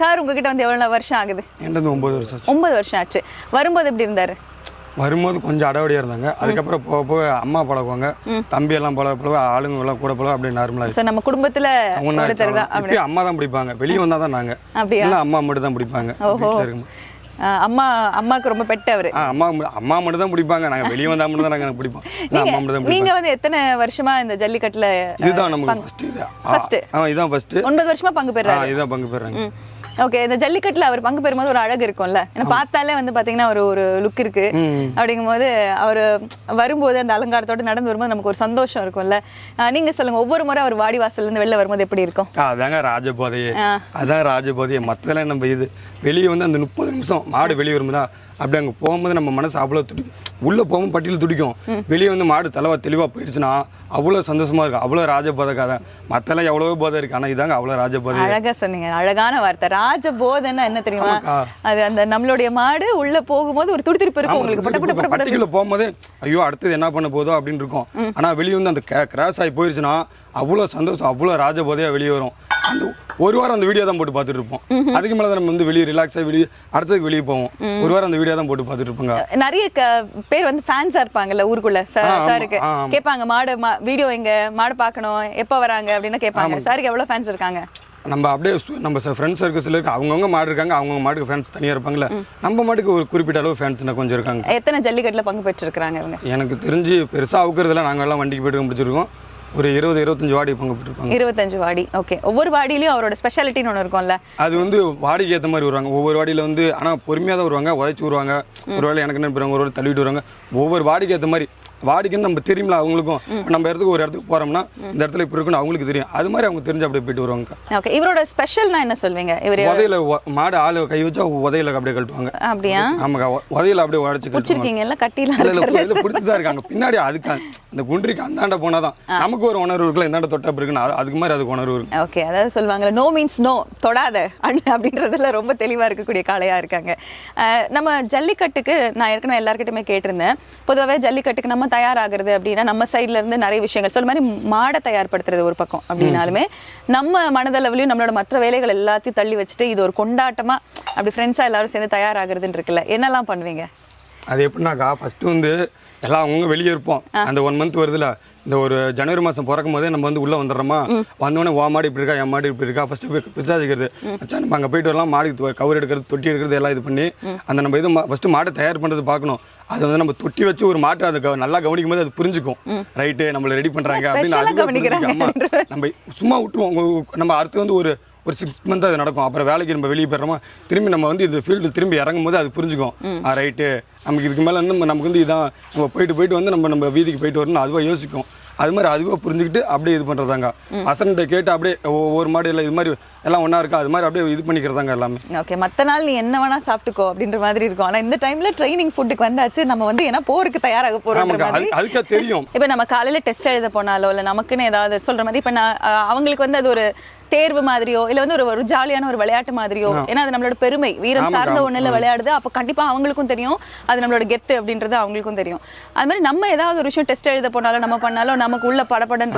Speaker 1: சார் உங்ககிட்ட வந்து எவ்வளவு வருஷம் ஆகுது?
Speaker 5: ஒம்பது வருஷம்
Speaker 1: ஒன்பது வருஷம் ஆச்சு. வரும்போது எப்படி இருந்தாரு?
Speaker 5: வரும்போது கொஞ்சம் அடவடியாக இருந்தாங்க. அதுக்கப்புறம் போக போக அம்மா பழகுவாங்க. தம்பி எல்லாம் பழக பழக ஆளுங்க எல்லாம் கூட பழக அப்படியே நார்மலாக
Speaker 1: நம்ம குடும்பத்துல ஒருத்தர் தான் அப்படி.
Speaker 5: இப்பயும் அம்மா தான் பிடிப்பாங்க. வெளியே வந்தால் தான் நாங்கள்
Speaker 1: அப்படியா?
Speaker 5: அம்மா மட்டும் தான் பிடிப்பாங்க.
Speaker 1: அம்மா அம்மாக்கு ரொம்ப பெட்ட அவரு.
Speaker 5: அம்மா அம்மா மட்டும் தான் பிடிப்பாங்க. நாங்கள் வெளியே வந்தால் மட்டும் தான் நாங்கள் பிடிப்போம்.
Speaker 1: நீங்க
Speaker 5: அம்மா மட்டும் தான்
Speaker 1: நீங்க வந்து எத்தனை வருஷமா இந்த ஜல்லிக்கட்டுல
Speaker 5: இதுதான் நமக்கு ஃபர்ஸ்ட் இது. ஆ, இதுதான் ஃபர்ஸ்ட்
Speaker 1: ஒன்பது வருஷமா பங்கு பெறாரு.
Speaker 5: இதுதான் பங்கு பெறாங்க.
Speaker 1: ஓகே இந்த ஜல்லிக்கட்டுல அவர் பங்கு பெறும்போது ஒரு அழகு இருக்கும்ல. ஏன்னா பார்த்தாலே வந்து பாத்தீங்கன்னா ஒரு ஒரு லுக் இருக்கு. அப்படிங்கும்போது அவர் வரும்போது அந்த அலங்காரத்தோட நடந்து வரும்போது நமக்கு ஒரு சந்தோஷம் இருக்கும்ல. நீங்க சொல்லுங்க ஒவ்வொரு முறை அவர் வாடி வாசல்ல இருந்து வெளில வரும்போது எப்படி இருக்கும்?
Speaker 5: ஆ, அதாங்க ராஜபோதையே. அதான் ராஜபோதையே. மற்றதெல்லாம் நம்ம இது வெளியே வந்து அந்த முப்பது நிமிஷம் மாடு வெளியே வரும்போதா அப்படி அங்கே போகும்போது நம்ம மனசு அவ்வளோ துடிக்கும் உள்ளே போகும்போது பட்டியல் துடிக்கும். வெளியே வந்து மாடு தலைவா தெளிவாக போயிடுச்சுன்னா அவ்வளோ சந்தோஷமா இருக்கும் அவ்வளோ ராஜபோதை கதை மற்றெல்லாம் எவ்வளவோ போதை இருக்கு. ஆனால் இதாங்க அவ்வளோ ராஜபோதை.
Speaker 1: அழகா சொன்னீங்க. அழகான வார்த்தை. ராஜ போதன்னா என்ன தெரியுமா. அது அந்த நம்மளுடைய மாடு உள்ள போகும்போது ஒரு துடிதுடிப்பு இருக்கும். உங்களுக்கு பட்ட பட்ட பட்ட பட்ட
Speaker 5: பட்டிக்குள்ள போகும்போது ஐயோ அடுத்தது என்ன பண்ண போதோ? அப்படின்னு இருக்கும் ஆனா வெளியே வந்து அந்த கிராஸ் ஆகி போயிருச்சுன்னா அவ்வளோ சந்தோஷம் அவ்வளோ ராஜபோதையா வெளியே வரும். அந்த ஒரு வாரம் அந்த வீடியோ தான் போட்டு பார்த்துட்டு இருப்போம். அதுக்கு மேலே நம்ம வந்து வெளியே ரிலாக்ஸாக வெளியே அடுத்ததுக்கு வெளியே போவோம். ஒரு வாரம் அந்த வீடியோ தான் போட்டு பார்த்துட்டு இருப்பாங்க.
Speaker 1: நிறைய பேர் வந்து ஃபேன்ஸா இருப்பாங்கல்ல ஊருக்குள்ள? சாருக்கு. கேட்பாங்க மாடு வீடியோ எங்க? மாடு பார்க்கணும். எப்ப வராங்க? அப்படின்னு கேட்பாங்க. சாருக்கு எவ்வளவு ஃபேன்ஸ் இருக்காங்க?
Speaker 5: நம்ம அப்படியே நம்ம ஃப்ரெண்ட்ஸ் சர்க்கிள்ஸில் இருக்க அவங்கவுங்க மாடு இருக்காங்க அவங்கவுங்க மாட்டுக்கு ஃபேன்ஸ் தனியாக இருப்பாங்கல்ல. நம்ம மாட்டுக்கு ஒரு குறிப்பிட்ட அளவு ஃபேன்ஸ் கொஞ்சம் இருக்காங்க.
Speaker 1: எத்தனை ஜல்லிக்கட்டுல பங்கு பெற்றிருக்காங்க இவங்க?
Speaker 5: எனக்கு தெரிஞ்சு பெருசாக அவுக்கிறதுல நாங்கள் எல்லாம் வண்டிக்கு போயிட்டு முடிச்சிருக்கோம் ஒரு இருபது இருபத்தஞ்சு வாடி பங்கு பெற்றிருப்பாங்க
Speaker 1: இருபத்தஞ்சு வாடி. ஓகே ஒவ்வொரு வாடியிலயும் அவரோட ஸ்பெஷாலிட்டின்னு ஒன்று இருக்கும்ல?
Speaker 5: அது வந்து வாடிக்கு ஏற்ற மாதிரி வருவாங்க. ஒவ்வொரு வாடியில் வந்து ஆனால் பொறுமையாக தான் வருவாங்க உதச்சி வருவாங்க. ஒரு வேளை எனக்கு என்ன ஒரு வேளை தள்ளிட்டு வருவாங்க. ஒவ்வொரு வாடிக்கு ஏற்ற மாதிரி வாடிக்குன்னு நம்ம தெரியுமில அவங்களுக்கும். நம்ம இடத்துக்கு ஒரு இடத்துக்கு போகிறோம்னா இந்த இடத்துல இப்படி இருக்குன்னு அவங்களுக்கு தெரியும். அது மாதிரி அவங்க தெரிஞ்சு அப்படியே போயிட்டு வருவாங்க.
Speaker 1: ஓகே இவரோட ஸ்பெஷல்னா என்ன சொல்வீங்க? இவர்
Speaker 5: உதையில மாடு ஆளு கை வச்சா உதையில அப்படியே கழட்டுவாங்க.
Speaker 1: அப்படியா?
Speaker 5: ஆமாக்கா உதையில அப்படியே உடச்சு கழட்டுவாங்க
Speaker 1: பிடிச்சிருக்கீங்கல்ல கட்டிலாம்
Speaker 5: இல்ல பிடிச்சிதான் இருக்காங்க. பின்னாடி அதுக்கு அந்த குன்றிக்கு அந்தாண்ட போனாதான் நமக்கு ஒரு உணர்வு இருக்குல்ல இந்தாண்ட தொட்டா இருக்குன்னு. அது- அதுக்கு மாதிரி அதுக்கு உணர்வு இருக்கு.
Speaker 1: ஓகே அதாவது சொல்லுவாங்கல்ல நோ மீன்ஸ் நோ தொடாத அப்படின்றதுல ரொம்ப தெளிவாக இருக்கக்கூடிய காளையாக இருக்காங்க. நம்ம ஜல்லிக்கட்டுக்கு நான் ஏற்கனவே எல்லாருக்கிட்டுமே கேட்டிருந்தேன். பொதுவாகவே ஜல்லிக்கட்டுக்கு நம்ம தயாராகிறது அப்படின்னா நம்ம சைட்ல இருந்து நிறைய விஷயங்கள். சொல்ல மாதிரி மாடை தயார்படுத்துறது ஒரு பக்கம் அப்படின்னாலுமே நம்ம மனதளவுலையும் நம்மளோட மற்ற வேலைகள் எல்லாத்தையும் தள்ளி வச்சுட்டு இது ஒரு கொண்டாட்டமா அப்படி ஃப்ரெண்ட்ஸாக எல்லாரும் சேர்ந்து தயாராகிறதுன்னு இருக்குல்ல என்னெல்லாம் பண்ணுவீங்க?
Speaker 5: அது எப்படின்னாக்கா ஃபர்ஸ்ட் வந்து எல்லாம் அவங்க வெளியே இருப்போம். அந்த ஒன் மந்த் வருதுல இந்த ஒரு ஜனவரி மாசம் பிறக்கும் போதே நம்ம வந்து உள்ள வந்துடுறோமா? வந்தோடனே ஓ மாடு இப்படி இருக்கா? என் மாடு இப்படி இருக்கா? ஃபர்ஸ்ட் போய் விசாரிக்கிறது. மச்சான் நம்ம அங்கே போயிட்டு வரலாம். மாடுக்கு கவர் எடுக்கிறது தொட்டி எடுக்கிறது எல்லாம் இது பண்ணி அந்த நம்ம இது ஃபர்ஸ்ட் மாட்டை தயார் பண்றது பார்க்கணும். அது வந்து நம்ம தொட்டி வச்சு ஒரு மாட்டை அதை நல்லா கவனிக்கும் போது அது புரிஞ்சுக்கும். ரைட்டு நம்மள ரெடி பண்றாங்க. அப்படின்னு. நம்ம சும்மா விட்டுருவோம். நம்ம அடுத்து வந்து ஒரு ஒரு சிக்ஸ் மந்த் அது நடக்கும். அப்புறம் வேலைக்கு நம்ம வெளியே போயிடுறோமா திரும்பி நம்ம வந்து இந்த ஃபீல்டு திரும்பி இறங்கும் போது அது புரிஞ்சுக்கும். ரைட்டு நமக்கு இதுக்கு மேலே வந்து நமக்கு வந்து இதான் நம்ம போயிட்டு போயிட்டு வந்து நம்ம நம்ம வீதிக்கு போயிட்டு வரணும் அதுவாக யோசிக்கும். அது மாதிரி அதுவாக புரிஞ்சுக்கிட்டு அப்படியே இது பண்ணுறதாங்க அசன்கிட்ட கேட்டு அப்படியே ஒவ்வொரு மாடு எல்லாம் இது மாதிரி எல்லாம் ஒன்றா இருக்கா அது மாதிரி அப்படியே இது பண்ணிக்கிறதாங்க எல்லாமே.
Speaker 1: ஓகே மற்ற நாள் நீ என்ன வேணா சாப்பிட்டுக்கோ அப்படின்ற மாதிரி இருக்கும். ஆனா இந்த டைம்ல ட்ரைனிங் ஃபுட்டுக்கு வந்தாச்சு நம்ம வந்து ஏன்னா போருக்கு தயாராக மாதிரி.
Speaker 5: அதுக்கே தெரியும். [LAUGHS]
Speaker 1: இப்போ நம்ம காலையில டெஸ்ட் எழுத போனாலோ இல்ல நமக்குன்னு ஏதாவது சொல்ற மாதிரி இப்போ நான் அவங்களுக்கு வந்து அது ஒரு தேர்வு மாதிரியோ இல்ல வந்து ஒரு ஒரு ஜாலியான ஒரு விளையாட்டு மாதிரியோ ஏன்னா அது நம்மளோட பெருமை. வீரம் சார்ந்த. ஒண்ணுல விளையாடுது அப்போ கண்டிப்பா அவங்களுக்கும் தெரியும். அது நம்மளோட கெத்து அப்படின்றது அவங்களுக்கும் தெரியும். அது மாதிரி நம்ம ஏதாவது ஒரு விஷயம் டெஸ்ட் எழுத போனாலும் நம்ம பண்ணாலும் நமக்கு உள்ள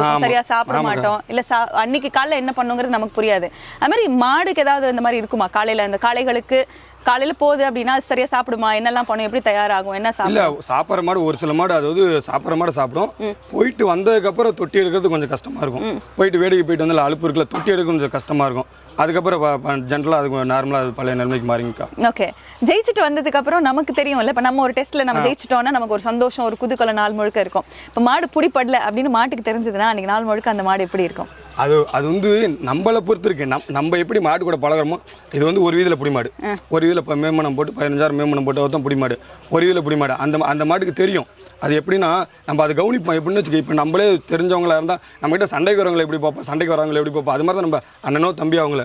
Speaker 5: ஆமா.
Speaker 1: சரியா சாப்பிட. மாட்டோம். இல்ல அன்னைக்கு காலைல என்ன பண்ணுங்கிறது நமக்கு புரியாது. அது மாதிரி மாடுக்கு ஏதாவது இந்த மாதிரி இருக்குமா? காலையில அந்த காளைகளுக்கு காலையில போகுது அப்படின்னா சரியா சாப்பிடுமா? என்னெல்லாம் பண்ணும் எப்படி தயாராகும்? என்ன
Speaker 5: இல்ல
Speaker 1: சாப்பிடும்
Speaker 5: சாப்பிட்ற மாடு ஒரு சில மாடு அதாவது சாப்பிட்ற மாடு சாப்பிடும். போயிட்டு வந்ததுக்கு அப்புறம் தொட்டி எடுக்கிறது கொஞ்சம் கஷ்டமா இருக்கும். போயிட்டு வேடிக்கை போயிட்டு வந்து அலுப்பு இருக்குல்ல தொட்டி எடுக்க கொஞ்சம் கஷ்டமா இருக்கும். அதுக்கப்புறம் ஜென்ரலாக அது நார்மலா அது பழைய நிலைமைக்கு மாறிங்கக்கா.
Speaker 1: ஓகே ஜெயிச்சுட்டு வந்ததுக்கு அப்புறம் நமக்கு தெரியும்ல இப்ப நம்ம ஒரு டெஸ்ட்ல நம்ம ஜெயிச்சிட்டோம்னா நமக்கு ஒரு சந்தோஷம் ஒரு குதூகல நாள் முழுக்க இருக்கும். இப்ப மாடு புடிப்படல அப்படின்னு மாட்டுக்கு தெரிஞ்சதுன்னா அன்னைக்கு நாள் முழுக்க அந்த மாடு எப்படி இருக்கும்?
Speaker 5: அது அது வந்து நம்மளை பொறுத்து இருக்கு. நம் நம்ம எப்படி மாடு கூட பழகுறோமோ இது வந்து ஒரு வீதியில் புடி மாடு ஒரு வீதியில் இப்போ மேமனம் போட்டு பதினஞ்சாயிரம் மேமனம் போட்டு ஒருத்தன் புடி மாடு ஒரு வீதியில் புடி மாடு அந்த அந்த மாட்டுக்கு தெரியும். அது எப்படின்னா நம்ம அதை கவனிப்போம். எப்படின்னு வச்சுக்க இப்போ நம்மளே தெரிஞ்சவங்களா இருந்தால் நம்மகிட்ட சண்டைக்கு வரவங்களை எப்படி பார்ப்போம் சண்டைக்கு வரவங்களை எப்படி பார்ப்போம் அது மாதிரி தான் நம்ம அண்ணனோ தம்பி அவங்கள.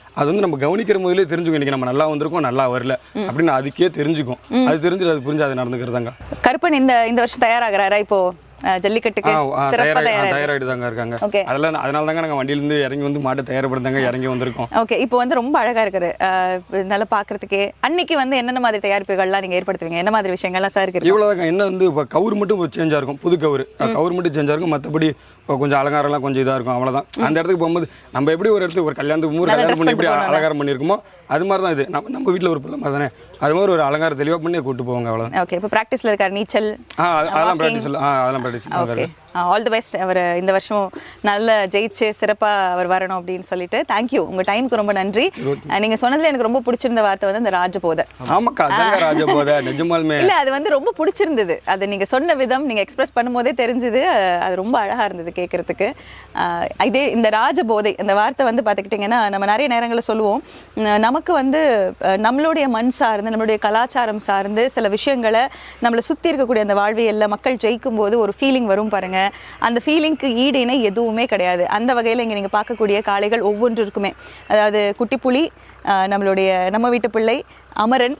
Speaker 5: அது வந்து நம்ம கவனிக்கிற முதலே தெரிஞ்சுக்கும். இன்னைக்கு நம்ம நல்லா வந்திருக்கோம் நல்லா வரல. அப்படின்னு அதுக்கே தெரிஞ்சுக்கும். அது தெரிஞ்சு அது புரிஞ்சு அது நடந்துக்கிறதாங்க.
Speaker 1: கருப்பன் இந்த இந்த வருஷம் தயாராகிறாரா இப்போ? ஜல்லிக்கட்டுக்கு
Speaker 5: தயாராகிட்டு தாங்க இருக்காங்க. அதெல்லாம் அதனால தாங்க நாங்கள் வண்டியிலேருந்து இறங்கி வந்து மாட்டை தயார்படுத்தாங்க இறங்கி வந்திருக்கோம்.
Speaker 1: ஓகே இப்போ வந்து ரொம்ப அழகா இருக்காரு. அஹ், நல்லா பாக்குறதுக்கே. அன்னைக்கு வந்து என்னென்ன மாதிரி தயாரிப்புகள்லாம் நீங்க ஏற்படுத்துவீங்க? என்ன மாதிரி விஷயங்கள்லாம் சாருக்கு இருக்கு?
Speaker 5: இவ்வளோதாங்க என்ன வந்து இப்போ கவுர் மட்டும் சேஞ்சாக இருக்கும். புது கவுர். கவுர் மட்டும் சேஞ்சாக இருக்கும். மற்றபடி கொஞ்சம் அலங்காரம்லாம் கொஞ்சம் இதாக இருக்கும். அவ்வளோதான் அந்த இடத்துக்கு போகும்போது நம்ம எப்படி ஒரு இடத்துக்கு ஒரு கல்யாணத்துக்கு மூணு கல்யாணம் பண்ணி எப்படி அலங்காரம் பண்ணியிருக்குமோ அது மாதிரி தான் இது. நம்ம நம்ம வீட்டில் ஒரு பிள்ளை மாதிரி தானே அது மாதிரி ஒரு அலங்காரம் தெளிவாக பண்ணி கூட்டு போவாங்க அவ்வளோதான்
Speaker 1: ஓகே இப்போ ப்ராக்டிஸ்ல இருக்காரு நீச்சல்
Speaker 5: ஆ அது- அதெல்லாம். ப்ராக்டிஸ் ஆ அதெல்லாம் practice
Speaker 1: okay all the best அவர் இந்த வருஷம் நல்ல ஜெயிச்சு சிறப்பா அவர் வரணும் அப்படின்னு சொல்லிட்டு தேங்க்யூ உங்க டைமுக்கு ரொம்ப நன்றி. அஹ், நீங்க சொன்னதுல எனக்கு ரொம்ப பிடிச்சிருந்த வார்த்தை வந்து இந்த ராஜபோதை.
Speaker 5: ஆமாக்கா அதாங்க ராஜபோத நிஜமாலுமே.
Speaker 1: இல்ல அது வந்து ரொம்ப பிடிச்சிருந்தது. அது நீங்க சொன்ன விதம் நீங்க எக்ஸ்பிரஸ் பண்ணும்போதே தெரிஞ்சது. அது ரொம்ப அழகா இருந்தது கேட்கறதுக்கு இதே இந்த ராஜபோதை இந்த வார்த்தை வந்து பார்த்துக்கிட்டிங்கன்னா நம்ம நிறைய நேரங்களில் சொல்லுவோம். நமக்கு வந்து நம்மளுடைய மண் சார்ந்து நம்மளுடைய கலாச்சாரம் சார்ந்து சில விஷயங்களை நம்மளை சுற்றி இருக்கக்கூடிய அந்த வாழ்வியல்ல மக்கள் ஜெயிக்கும் போது ஒரு ஃபீலிங் வரும் பாருங்க. அந்த ஃபீலிங்க்கு ஈடு எதுவுமே கிடையாது. அந்த வகையில் இங்கே நீங்கள் பார்க்கக்கூடிய காளைகள் ஒவ்வொன்றிற்குமே. அதாவது குட்டி புலி நம்மளுடைய நம்ம வீட்டு பிள்ளை அமரன்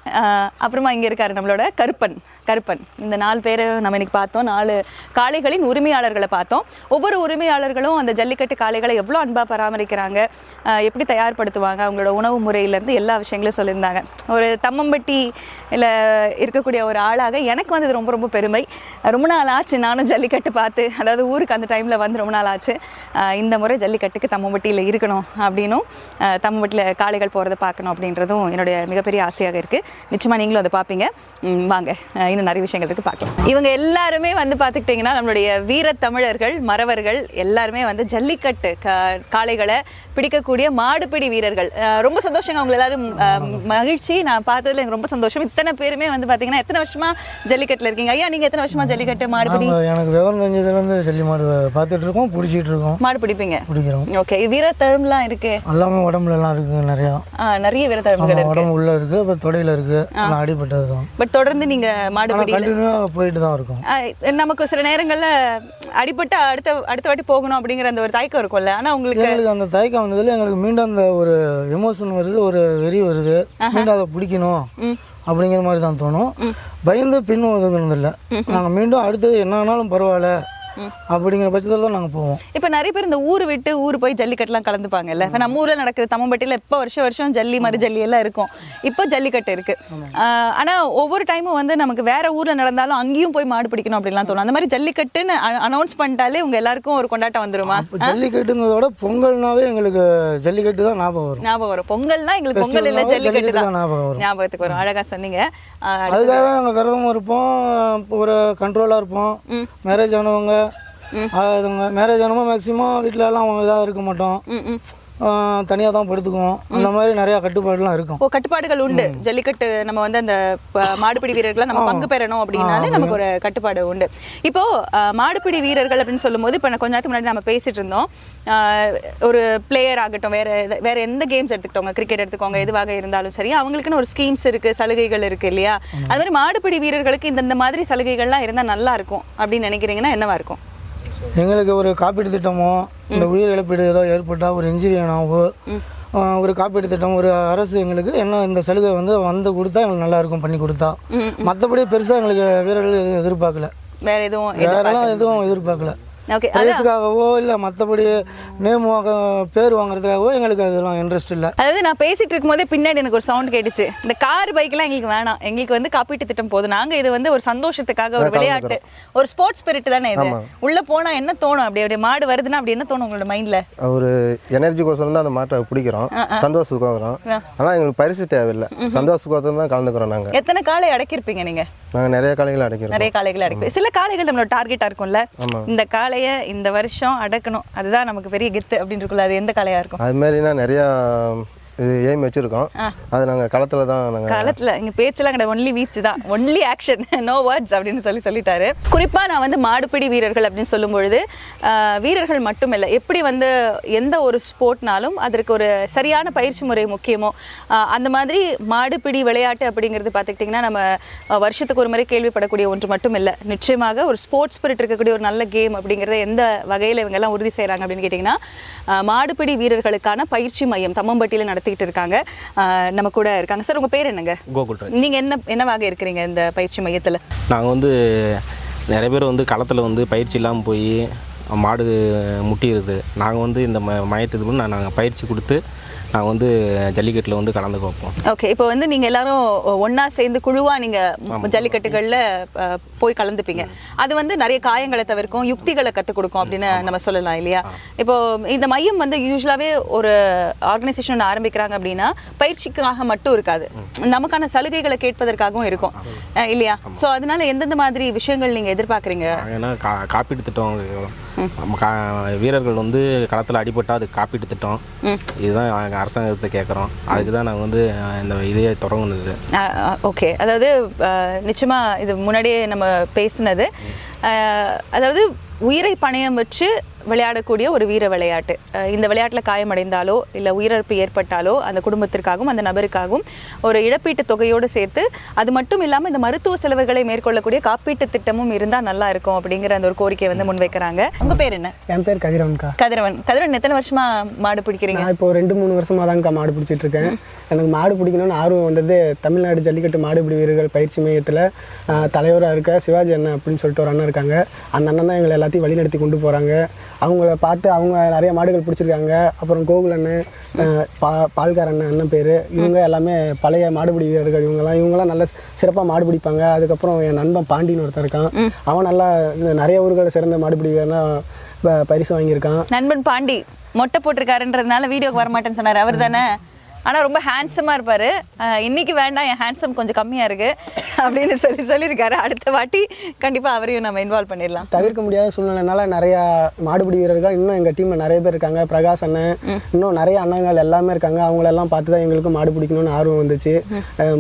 Speaker 1: அப்புறமா இங்கே இருக்காரு நம்மளோட கருப்பன் கருப்பன். இந்த நாலு பேரை நம்ம இன்னைக்கு பார்த்தோம். நாலு காளைகளின் உரிமையாளர்களை பார்த்தோம். ஒவ்வொரு உரிமையாளர்களும் அந்த ஜல்லிக்கட்டு காளைகளை எவ்வளோ அன்பாக பராமரிக்கிறாங்க எப்படி தயார்படுத்துவாங்க அவங்களோட உணவு முறையிலேருந்து எல்லா விஷயங்களும் சொல்லியிருந்தாங்க. ஒரு தம்மம்பட்டி இல்லை இருக்கக்கூடிய ஒரு ஆளாக எனக்கு வந்து இது ரொம்ப ரொம்ப பெருமை. ரொம்ப நாள் ஆச்சு நானும் ஜல்லிக்கட்டு பார்த்து அதாவது ஊருக்கு அந்த டைமில் வந்து ரொம்ப நாள் ஆச்சு. இந்த முறை ஜல்லிக்கட்டுக்கு தம்மம்பட்டியில் இருக்கணும் அப்படின்னும் தம்மம்பட்டியில் காளைகள் போகிறது அப்படின்றத பார்க்கணும் அப்படின்றதும் என்னுடைய மிகப்பெரிய ஆசையாக இருக்குது நிச்சயமாக நீங்களும் அதை பார்ப்பீங்க. வாங்க. இன்னும் நிறைய விஷயங்கள் இருக்கு பார்க்கலாம். இவங்க எல்லாருமே வந்து பார்த்துக்கிட்டிங்கன்னா நம்மளுடைய வீரத்தமிழர்கள் மறவர்கள் எல்லாருமே வந்து ஜல்லிக்கட்டு காளைகளை பிடிக்கக்கூடிய மாடுபிடி வீரர்கள். ரொம்ப சந்தோஷங்க அவங்க எல்லாரும். மகிழ்ச்சி. நான் பார்த்ததுல எனக்கு ரொம்ப சந்தோஷம். இத்தனை பேருமே வந்து பார்த்தீங்கன்னா எத்தனை வருஷமா ஜல்லிக்கட்டில் இருக்கீங்க? ஐயா நீங்கள் எத்தனை வருஷமா ஜல்லிக்கட்டு மாடுபிடி?
Speaker 6: எனக்கு விவரம் தெரிஞ்சதுலேருந்து செல்லி மாடு பார்த்துட்டு இருக்கோம் பிடிச்சிட்டு இருக்கோம்.
Speaker 1: மாடு பிடிப்பீங்க.
Speaker 6: பிடிக்கிறோம்.
Speaker 1: ஓகே வீரத்தழும்புலாம் இருக்கு.
Speaker 6: எல்லாமே உடம்புல எல்லாம் இருக்கு நிறையா.
Speaker 1: நிறைய வீரத்தழும்புகள் இருக்கு.
Speaker 6: உடம்பு உள்ள இருக்கு அப்புறம் தொடையில இருக்கு எல்லாம் அடிபட்டது தான்
Speaker 1: பட் தொடர்ந்து நீங்க மாடுபிடி
Speaker 6: போயிட்டு தான் இருக்கும்.
Speaker 1: நமக்கு சில நேரங்கள்ல அடிபட்டு அடுத்த அடுத்த வாட்டி போகணும் அப்படிங்கிற அந்த ஒரு தயக்கம் இருக்கும்ல. ஆனா உங்களுக்கு
Speaker 6: எங்களுக்கு அந்த தயக்கம் வந்ததுல எங்களுக்கு மீண்டும் அந்த ஒரு எமோஷன் வருது ஒரு வெறி வருது. மீண்டும் அதை பிடிக்கணும் அப்படிங்கிற மாதிரி தான் தோணும் பயந்து பின் ஒதுங்கினது இல்லை நாங்கள் மீண்டும் அடுத்தது என்ன ஆனாலும் பரவாயில்ல. அப்படிங்கிற பட்சத்தில் தான் நாங்கள் போவோம்.
Speaker 1: இப்ப நிறைய பேர் இந்த ஊர் விட்டு ஊர் போய் ஜல்லிக்கட்டுலாம் கலந்துப்பாங்கல்ல. இப்ப நம்ம ஊர்ல நடக்குது தம்மம்பட்டியில இப்ப வருஷம் வருஷம் ஜல்லி மறு ஜல்லி எல்லாம் இருக்கும். இப்போ ஜல்லிக்கட்டு இருக்கு. ஆஹ் ஆனா ஒவ்வொரு டைமும் வந்து நமக்கு வேற ஊர்ல நடந்தாலும் அங்கேயும் போய் மாடு பிடிக்கணும் அப்படிலாம் தோணும். அந்த மாதிரி ஜல்லிக்கட்டுன்னு அனௌன்ஸ் பண்ணிட்டாலே உங்க எல்லாருக்கும் ஒரு கொண்டாட்டம் வந்துருமா?
Speaker 6: இப்போ ஜல்லிக்கட்டுங்கிறத விட பொங்கல்னாவே எங்களுக்கு ஜல்லிக்கட்டு தான் ஞாபகம் வரும்.
Speaker 1: ஞாபகம் வரும். பொங்கல்னா எங்களுக்கு பொங்கல் இல்ல ஜல்லிக்கட்டு தான்.
Speaker 6: ஞாபகம் வரும்.
Speaker 1: ஞாபகத்துக்கு வரும். அழகா சொன்னீங்க.
Speaker 6: அதுக்காக நாங்கள் விரதமும் இருப்போம். ஒரு கண்ட்ரோலாக இருப்போம். மேரேஜ் ஆனவங்க அதுங்க மேரேஜ் ஆனவங்க மேக்ஸிமம் வீட்டில எல்லாம் அவங்க இதாக இருக்க மாட்டோம். தனியாக தான் படுத்துக்குவோம். அந்த மாதிரி நிறையா கட்டுப்பாடுலாம் இருக்கும்.
Speaker 1: ஓ கட்டுப்பாடுகள் உண்டு. ஜல்லிக்கட்டு நம்ம வந்து அந்த மாடுபிடி வீரர்களை நம்ம பங்கு பெறணும் அப்படின்னாலே நமக்கு ஒரு கட்டுப்பாடு உண்டு. இப்போ மாடுபிடி வீரர்கள் அப்படின்னு சொல்லும்போது இப்போ கொஞ்ச நேரத்துக்கு முன்னாடி நம்ம பேசிட்டு இருந்தோம். ஒரு பிளேயர் ஆகட்டும் வேற வேற எந்த கேம்ஸ் எடுத்துக்கிட்டோங்க கிரிக்கெட் எடுத்துக்கோங்க எதுவாக இருந்தாலும் சரி அவங்களுக்குன்னு ஒரு ஸ்கீம்ஸ் இருக்கு சலுகைகள் இருக்கு இல்லையா? அது மாதிரி மாடுபிடி வீரர்களுக்கு இந்த இந்த மாதிரி சலுகைகள்லாம் இருந்தா நல்லா இருக்கும் அப்படின்னு நினைக்கிறீங்கன்னா என்னவா இருக்கும்?
Speaker 6: எங்களுக்கு ஒரு காப்பீடு திட்டமோ இந்த உயிர் இழப்பீடு ஏதோ ஏற்பட்டால் ஒரு இன்ஜுரி ஆனாவோ ஒரு காப்பீடு திட்டம் ஒரு அரசு எங்களுக்கு என்ன இந்த சலுகை வந்து வந்து கொடுத்தா எங்களுக்கு நல்லா இருக்கும் பண்ணி கொடுத்தா. மற்றபடி பெருசாக எங்களுக்கு வீரர்கள் எதுவும் எதிர்பார்க்கல.
Speaker 1: வேற எதுவும்
Speaker 6: வேறெல்லாம் எதுவும் எதிர்பார்க்கல. பிரைஸுக்காகவோ இல்லை மற்றபடி நேம் வாங்க பேர் வாங்குறதுக்காகவோ எங்களுக்கு அதெல்லாம் இன்ட்ரெஸ்ட் இல்லை.
Speaker 1: அதாவது நான் பேசிட்டு இருக்கும்போதே பின்னாடி எனக்கு ஒரு சவுண்ட் கேட்டுச்சு. இந்த கார் பைக்லாம் எங்களுக்கு வேணாம். எங்களுக்கு வந்து காப்பீட்டு திட்டம் போதும். நாங்க இது வந்து ஒரு சந்தோஷத்துக்காக ஒரு விளையாட்டு ஒரு ஸ்போர்ட்ஸ் ஸ்பிரிட் தானே இது. உள்ள போனா என்ன தோணும்? அப்படி அப்படியே மாடு வருதுன்னா அப்படி என்ன தோணும் உங்களோட மைண்ட்ல
Speaker 4: ஒரு எனர்ஜிக்கோசரம் தான் அந்த மாட்டை பிடிக்கிறோம். சந்தோஷத்துக்கோசரம் ஆனால் எங்களுக்கு பரிசு தேவையில்லை. சந்தோஷத்துக்கோசரம் தான் கலந்துக்கிறோம் நாங்கள்
Speaker 1: எத்தனை காளை அடக்கியிருப்பீங்க நீங்க?
Speaker 4: நாங்கள் நிறைய காலைகளை அடைக்கிறோம்
Speaker 1: நிறைய காளைகள் அடக்கி சில காளைகள் நம்மளோட டார்கெட்டா இருக்கும்ல. இந்த காளைய இந்த வருஷம் அடக்கணும். அதுதான் நமக்கு பெரிய கெத்து அப்படின்னு இருக்குல்ல அது எந்த காளையா இருக்கும்?
Speaker 4: அது மாதிரினா நிறையா இது எய்ம் வச்சுருக்கோம். அது நாங்கள் களத்தில் தான் நாங்கள்
Speaker 1: காலத்துல இங்க பேச்செல்லாம் கிடையாது. ஒன்லி வீச் தான். ஒன்லி ஆக்ஷன் நோ வேர்ட்ஸ் அப்படின்னு சொல்லி சொல்லிட்டாரு. குறிப்பா நான் வந்து மாடுபிடி வீரர்கள் அப்படின்னு சொல்லும் பொழுது வீரர்கள் மட்டும் இல்லை எப்படி வந்து எந்த ஒரு ஸ்போர்ட்னாலும் அதற்கு ஒரு சரியான பயிற்சி முறை முக்கியமோ அந்த மாதிரி மாடுபிடி விளையாட்டு அப்படிங்கிறது பார்த்துக்கிட்டிங்கன்னா நம்ம வருஷத்துக்கு ஒரு முறை கேள்விப்படக்கூடிய ஒன்று மட்டும் இல்லை நிச்சயமாக ஒரு ஸ்போர்ட்ஸ் ஸ்பிரிட் இருக்கக்கூடிய ஒரு நல்ல கேம் அப்படிங்கிறத எந்த வகையில் இவங்க எல்லாம் உறுதி செய்கிறாங்க அப்படின்னு கேட்டிங்கன்னா மாடுபிடி வீரர்களுக்கான பயிற்சி மையம் தம்மம்பட்டியில் நடத்திக்கிட்டு இருக்காங்க. நம்ம கூட இருக்காங்க. சார் உங்க பேர் என்னங்க?
Speaker 7: கோகுல்
Speaker 1: நீங்க என்ன என்னவாக இருக்கிறீங்க இந்த பயிற்சி மையத்துல?
Speaker 7: நாங்கள் வந்து நிறைய பேர் வந்து களத்தில் வந்து பயிற்சி இல்லாமல் போய் மாடு முட்டிடுது. நாங்கள் வந்து இந்த ம மையத்துக்கு நான் நாங்கள் பயிற்சி கொடுத்து நாங்கள் வந்து ஜல்லிக்கட்டில் வந்து கலந்துக்க வைப்போம்
Speaker 1: ஓகே இப்போ வந்து நீங்க எல்லாரும் ஒண்ணா சேர்ந்து குழுவா நீங்க ஜல்லிக்கட்டுகள்ல போய் கலந்துப்பீங்க. அது வந்து நிறைய காயங்களை தவிர்க்கும் யுக்திகளை கற்றுக் கொடுக்கும் அப்படின்னு நம்ம சொல்லலாம் இல்லையா? இப்போ இந்த மையம் வந்து யூஸ்வலாவே ஒரு ஆர்கனைசேஷன் ஆரம்பிக்கிறாங்க அப்படின்னா பயிற்சிக்காக மட்டும் இருக்காது. நமக்கான சலுகைகளை கேட்பதற்காகவும் இருக்கும். இல்லையா? சோ அதனால எந்தெந்த மாதிரி விஷயங்கள் நீங்க எதிர்பார்க்குறீங்க?
Speaker 7: நாங்கள் என்ன கா காப்பீட்டு திட்டம் வீரர்கள் வந்து களத்தில் அடிபட்டால் அது காப்பீட்டு திட்டம். இதுதான் நாங்கள் அரசாங்கத்தை கேட்குறோம் அதுக்கு தான் நாங்கள் வந்து இந்த இதையே தொடங்குனது.
Speaker 1: ஓகே. அதாவது அஹ், நிச்சயமா இது முன்னாடியே நம்ம பேசினது. அதாவது உயிரை பணயம் வச்சு விளையாடக்கூடிய ஒரு வீர விளையாட்டு. இந்த விளையாட்டில் காயமடைந்தாலோ இல்லை உயிரிழப்பு ஏற்பட்டாலோ அந்த குடும்பத்திற்காகவும் அந்த நபருக்காகவும் ஒரு இழப்பீட்டு தொகையோடு சேர்த்து அது மட்டும் இல்லாமல் இந்த மருத்துவ செலவுகளை மேற்கொள்ளக்கூடிய காப்பீட்டு திட்டமும் இருந்தால் நல்லா இருக்கும் அப்படிங்கிற அந்த ஒரு கோரிக்கையை வந்து முன்வைக்கிறாங்க. உங்க பேர் என்ன?
Speaker 8: என் பேர் கதிரவன்க்கா
Speaker 1: கதிரவன். கதிரவன் எத்தனை வருஷமா மாடு பிடிக்கிறீங்க?
Speaker 8: இப்போ ரெண்டு மூணு வருஷமாக தான்க்கா மாடு பிடிச்சிட்டு இருக்கேன் எனக்கு மாடு பிடிக்கணும்னு ஆர்வம் வந்தது தமிழ்நாடு ஜல்லிக்கட்டு மாடுபிடி வீரர்கள் பயிற்சி மையத்தில் தலைவராக இருக்க சிவாஜி அண்ணன் அப்படின்னு சொல்லிட்டு ஒரு அண்ணன் இருக்காங்க. அந்த அண்ணன் தான் எங்களை எல்லாத்தையும் வழிநடத்தி கொண்டு போகிறாங்க அவங்கள பார்த்து அவங்க நிறைய மாடுகள் பிடிச்சிருக்காங்க. அப்புறம் கோகுல் அண்ணன் பா பால்கார் அண்ணன் அண்ணன் பேர். இவங்க எல்லாமே பழைய மாடுபிடி வீரர்கள். இவங்கெல்லாம் இவங்கெல்லாம் நல்ல சிறப்பாக மாடு பிடிப்பாங்க. அதுக்கப்புறம் என் நண்பன் பாண்டின்னு ஒருத்தன் இருக்கான். அவன் நல்லா நிறைய ஊர்களை சிறந்த மாடுபிடி வீரனா பரிசு வாங்கியிருக்கான்.
Speaker 1: நண்பன் பாண்டி மொட்டை போட்டிருக்காருன்றதுனால வீடியோக்கு வர மாட்டேன்னு சொன்னார். அவர் தானே ஆனா ரொம்ப ஹேண்ட்ஸமா இருப்பாரு. அஹ் இன்னைக்கு வேண்டாம் என் ஹேண்ட்ஸம் கொஞ்சம் கம்மியா இருக்கு. அப்படின்னு சொல்லி சொல்லியிருக்காரு. அடுத்த வாட்டி கண்டிப்பா அவரையும் நம்ம இன்வால்வ் பண்ணிடலாம்.
Speaker 8: தவிர்க்க முடியாத சூழ்நிலைனால நிறைய மாடுபிடி வீரர்கள் இன்னும் எங்கள் டீமில் நிறைய பேர் இருக்காங்க. பிரகாஷ் அண்ணன் இன்னும் நிறைய அண்ணங்கள் எல்லாமே இருக்காங்க. அவங்களெல்லாம் பார்த்து தான் எங்களுக்கு மாடு பிடிக்கணும்னு ஆர்வம் வந்துச்சு.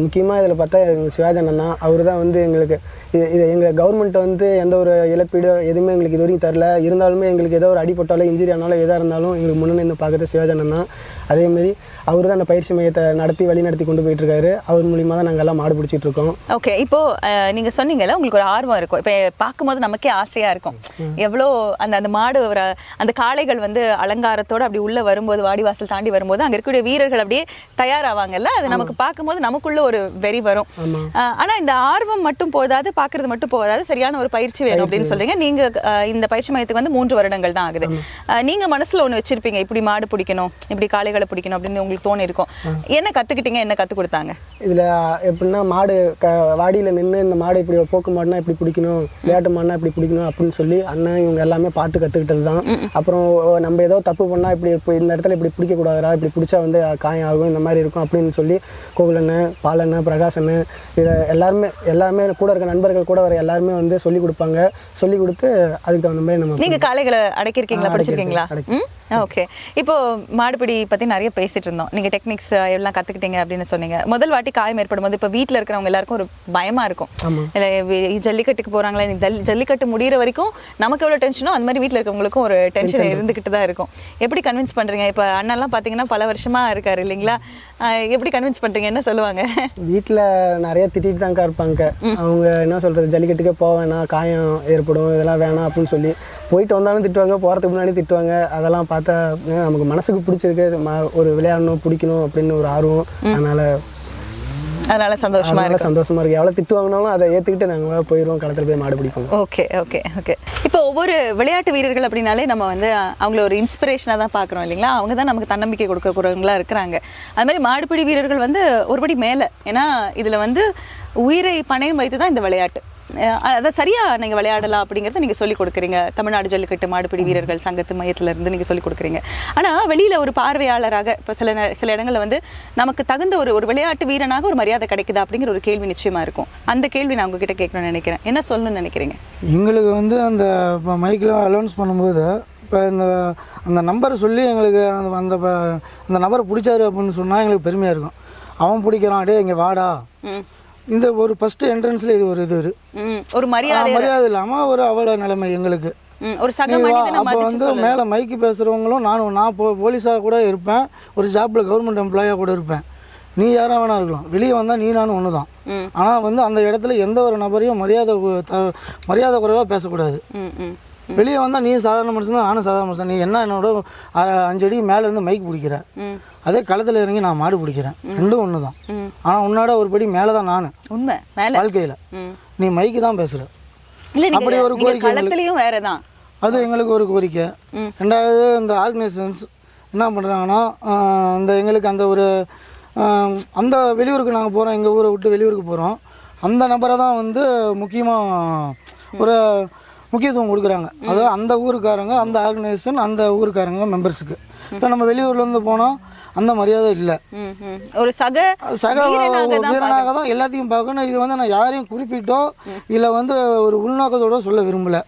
Speaker 8: முக்கியமாக இதில் பார்த்தா சிவாஜி அண்ணன் தான் அவர் தான் வந்து எங்களுக்கு இது இது எங்கள் கவர்மெண்ட் வந்து எந்த ஒரு இழப்பீடு எதுவுமே எங்களுக்கு இது வரைக்கும் தரல. இருந்தாலுமே எங்களுக்கு ஏதோ ஒரு அடிப்பட்டாலும் இன்ஜுரி ஆனாலும் எதாக இருந்தாலும் எங்களுக்கு முன்னே பார்க்குறது சிவாஜி அண்ணன் தான். அதேமாரி அவர் தான் அந்த பயிற்சி மையத்தை நடத்தி வழி நடத்தி கொண்டு போயிட்டு இருக்காரு அவர் மூலியமாக தான் நாங்கள் எல்லாம் மாடு பிடிச்சிட்டு இருக்கோம்.
Speaker 1: ஓகே இப்போ நீங்க சொன்னீங்கல்ல உங்களுக்கு ஒரு ஆர்வம் இருக்கும். இப்போ பார்க்கும்போது நமக்கே ஆசையா இருக்கும். எவ்வளோ அந்த அந்த மாடு வர அந்த காளைகள் வந்து அலங்காரத்தோட அப்படி உள்ள வரும்போது வாடிவாசல் தாண்டி வரும்போது அங்க இருக்கக்கூடிய வீரர்கள் அப்படியே தயாராவாங்கல்ல? அது நமக்கு பார்க்கும்போது நமக்குள்ள ஒரு வெறி வரும். ஆனா இந்த ஆர்வம் மட்டும் போதாது பார்க்கிறது மட்டும் போதாது சரியான ஒரு பயிற்சி வேணும் அப்படின்னு சொல்றீங்க. நீங்க இந்த பயிற்சி மையத்துக்கு வந்து மூன்று வருடங்கள் தான் ஆகுது. நீங்க மனசுல ஒண்ணு வச்சிருப்பீங்க இப்படி மாடு பிடிக்கணும் இப்படி காளைகளை பிடிக்கணும் அப்படின்னு உங்களுக்கு தோணி இருக்கும் என்ன கத்துக்கிட்டீங்க? என்ன கத்து கொடுத்தாங்க?
Speaker 8: இதில் எப்படின்னா மாடு க வாடியில் நின்று இந்த மாடு இப்படி போக்கு மாடுனா இப்படி பிடிக்கணும் விளையாட்டு மாடுனா இப்படி பிடிக்கணும் அப்படின்னு சொல்லி அண்ணன் இவங்க எல்லாமே பார்த்து கற்றுக்கிட்டது தான் அப்புறம் நம்ம ஏதோ தப்பு பண்ணால் இப்படி இப்போ இந்த இடத்துல இப்படி பிடிக்கக்கூடாதுடா இப்படி பிடிச்சா வந்து காயம் ஆகும் இந்த மாதிரி இருக்கும் அப்படின்னு சொல்லி கோகுலண்ணன் பாலண்ணன் பிரகாசண்ணன் இதை எல்லாருமே எல்லாருமே கூட இருக்க நண்பர்கள் கூட வர எல்லாருமே வந்து சொல்லி கொடுப்பாங்க. சொல்லி கொடுத்து அதுக்கு தகுந்த மாதிரி நம்ம
Speaker 1: நீங்க காளைகளை அடக்கியிருக்கீங்களா? படிச்சிருக்கீங்களா? ஓகே இப்போ மாடுபிடி பத்தி நிறைய பேசிட்டு இருந்தோம். நீங்க டெக்னிக்ஸ் எல்லாம் கத்துக்கிட்டீங்க அப்படின்னு சொன்னீங்க. முதல் வாட்டி காயம் ஏற்படும் போது இப்போ வீட்ல இருக்கிறவங்க எல்லாருக்கும் ஒரு பயமா இருக்கும். இல்ல ஜல்லிக்கட்டுக்கு ஜல்லி- ஜல்லிக்கட்டு முடியிற வரைக்கும் நமக்கு எவ்வளவு டென்ஷனோ அந்த மாதிரி வீட்ல இருக்கவங்களுக்கும் ஒரு டென்ஷன் இருந்துகிட்டு தான் இருக்கும். எப்படி கன்வின்ஸ் பண்றீங்க? இப்போ அண்ணன்லாம் பாத்தீங்கன்னா பல வருஷமா இருக்காரு இல்லைங்களா? எப்படி கன்வின்ஸ் பண்றீங்க? என்ன சொல்லுவாங்க?
Speaker 8: வீட்டில் நிறைய திட்டிட்டு தான்க்கா இருப்பாங்க. அவங்க என்ன சொல்கிறது ஜல்லிக்கட்டுக்கே போக வேணாம் காயம் ஏற்படும் இதெல்லாம் வேணாம் அப்படின்னு சொல்லி போயிட்டு வந்தாலும் திட்டுவாங்க போகிறதுக்கு முன்னாடி திட்டுவாங்க. அதெல்லாம் பார்த்தா அஹ் நமக்கு மனசுக்கு பிடிச்சிருக்கு ஒரு விளையாடணும் பிடிக்கணும் அப்படின்னு ஒரு ஆர்வம். அதனால்
Speaker 1: அதனால சந்தோஷமா இருக்கு.
Speaker 8: சந்தோஷமா இருக்கு. எவ்வளோ திட்டு வாங்கினாலும் அதை ஏற்றுக்கிட்டு நாங்கள் போயிடுவோம் களத்தில் போய் மாடு பிடிப்போம்.
Speaker 1: Okay okay okay. இப்போ ஒவ்வொரு விளையாட்டு வீரர்கள் அப்படின்னாலே நம்ம வந்து அவங்கள ஒரு இன்ஸ்பிரேஷனாக தான் பார்க்குறோம் இல்லைங்களா? அவங்க தான் நமக்கு தன்னம்பிக்கை கொடுக்கக்கூடியவங்களா இருக்கிறாங்க. அது மாதிரி மாடுபிடி வீரர்கள் வந்து ஒருபடி மேலே. ஏன்னா இதில் வந்து உயிரை பணயம் வைத்து தான் இந்த விளையாட்டு. அதை சரியா நீங்கள் விளையாடலாம் அப்படிங்கிறத நீங்கள் சொல்லிக் கொடுக்குறீங்க. தமிழ்நாடு ஜல்லிக்கட்டு மாடுபிடி வீரர்கள் சங்கத்து மையத்துல இருந்து நீங்கள் சொல்லிக் கொடுக்குறீங்க. ஆனால் வெளியில் ஒரு பார்வையாளராக இப்போ சில சில இடங்களில் வந்து நமக்கு தகுந்த ஒரு ஒரு விளையாட்டு வீரனாக ஒரு மரியாதை கிடைக்குதா அப்படிங்கிற ஒரு கேள்வி நிச்சயமா இருக்கும். அந்த கேள்வி நான் உங்ககிட்ட கேட்கணும்னு நினைக்கிறேன். என்ன சொல்லணும்னு நினைக்கிறீங்க?
Speaker 6: எங்களுக்கு வந்து அந்த இப்போ மைக்கில் அலௌன்ஸ் பண்ணும்போது இப்போ இந்த அந்த நம்பரை சொல்லி எங்களுக்கு அந்த அந்த அந்த நபரை பிடிச்சாரு அப்படின்னு சொன்னால் எங்களுக்கு பெருமையாக இருக்கும். அவன் பிடிக்கிறான் டே இங்கே வாடா. இந்த ஒரு ஃபஸ்ட்டு என்ட்ரன்ஸில் இது ஒரு இது
Speaker 1: ம், ஒரு மரியாதை
Speaker 6: மரியாதை இல்லாமல் ஒரு அவல நிலைமை எங்களுக்கு.
Speaker 1: ஒரு சக
Speaker 6: அப்போ
Speaker 1: மதிச்சு
Speaker 6: வந்து. மேலே மைக்கு பேசுகிறவங்களும் நானும் நான் போ போலீஸாக கூட இருப்பேன். ஒரு ஜாப்பில் கவர்மெண்ட் எம்ப்ளாயாக கூட இருப்பேன். நீ யாராக வேணா இருக்கலாம். வெளியே வந்தால் நீ நானும் ஒன்று தான். ஆனால் வந்து அந்த இடத்துல எந்த ஒரு நபரையும் மரியாதை மரியாதை குறைவாக பேசக்கூடாது. வெளியே வந்தால் நீ சாதாரண மனுஷன் தான் நானும் சாதாரண மனுஷன். நீ என்ன என்னோட அஞ்சு அடி மேலே இருந்து மைக் பிடிக்கிற. அதே களத்தில் இறங்கி நான் மாடு பிடிக்கிறேன். ரெண்டும் ஒன்று தான். ஆனால் உன்னோட ஒரு படி மேலே தான் நான்.
Speaker 1: உண்மை.
Speaker 6: வாழ்க்கையில். நீ மைக்கு தான் பேசுகிற அப்படி ஒரு கோரிக்கை
Speaker 1: களத்திலயும் வேறதான்.
Speaker 6: அது எங்களுக்கு ஒரு கோரிக்கை. ரெண்டாவது இந்த ஆர்கனைசேஷன்ஸ் என்ன பண்ணுறாங்கன்னா இந்த எங்களுக்கு அந்த ஒரு அந்த வெளியூருக்கு நாங்கள் போகிறோம் எங்கள் ஊரை விட்டு வெளியூருக்கு போகிறோம் அந்த நபரை தான் வந்து முக்கியமாக ஒரு முக்கியத்துவம் கொடுக்குறாங்க. அதாவது அந்த ஊருக்காரங்க அந்த ஆர்கனைசேஷன் அந்த ஊருக்காரங்க மெம்பர்ஸுக்கு இப்போ நம்ம வெளியூர்லேருந்து போனால் அந்த மரியாதை இல்லை.
Speaker 1: ஒரு சக
Speaker 6: சக
Speaker 1: வீரனாக தான்
Speaker 6: எல்லாத்தையும் பார்க்கணும். இது வந்து நான் யாரையும் குறிப்பிட்டோ இல்லை வந்து ஒரு உள்நோக்கத்தோட சொல்ல விரும்பலை.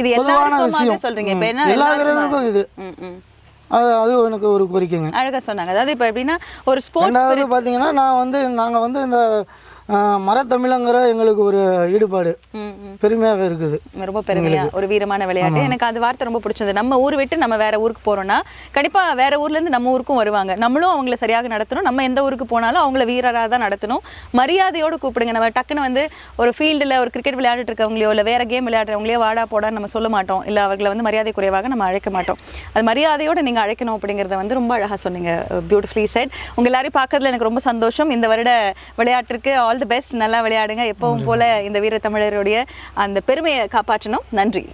Speaker 1: இது
Speaker 6: பொதுவான விஷயம்.
Speaker 1: சொல்றீங்க. என்ன
Speaker 6: எல்லா? வீரர்களுக்கும் இது. அது அது எனக்கு ஒரு கோரிக்கைங்க.
Speaker 1: அழகா சொன்னாங்க. அதாவது இப்ப எப்படின்னா ஒரு ஸ்போர்ட்ஸ்
Speaker 6: பார்த்தீங்கன்னா நான் வந்து நாங்கள் வந்து இந்த மரத்தமிழங்கிற எங்களுக்கு ஒரு ஈடுபாடு பெருமையாக இருக்குது.
Speaker 1: ரொம்ப பெருமையா ஒரு வீரமான விளையாட்டு. எனக்கு அந்த வார்த்தை ரொம்ப பிடிச்சது. நம்ம ஊர் விட்டு நம்ம வேற ஊருக்கு போறோம்னா கண்டிப்பா வேற ஊர்ல இருந்து நம்ம ஊருக்கும் வருவாங்க. நம்மளும் அவங்கள சரியாக நடத்தணும். நம்ம எந்த ஊருக்கு போனாலும் அவங்கள வீரராக தான் நடத்தணும். மரியாதையோட கூப்பிடுங்க. நம்ம டக்குன்னு வந்து ஒரு ஃபீல்டில் ஒரு கிரிக்கெட் விளையாடிட்டு இருக்கவங்களையோ இல்லை வேற கேம் விளையாடுறவங்களையோ வாடா போடான்னு நம்ம சொல்ல மாட்டோம். இல்லை அவர்களை வந்து மரியாதை குறைவாக நம்ம அழைக்க மாட்டோம். அது மரியாதையோட நீங்க அழைக்கணும் அப்படிங்கறத வந்து ரொம்ப அழகா சொன்னீங்க. பியூட்டிஃபுல்லி செட் உங்க எல்லாரையும் பார்க்கறதுல எனக்கு ரொம்ப சந்தோஷம். இந்த வருட விளையாட்டிற்கு ஆல் தி பெஸ்ட். நல்லா விளையாடுங்க. எப்பவும் போல இந்த வீர தமிழருடைய அந்த பெருமையை காப்பாற்றணும். நன்றி.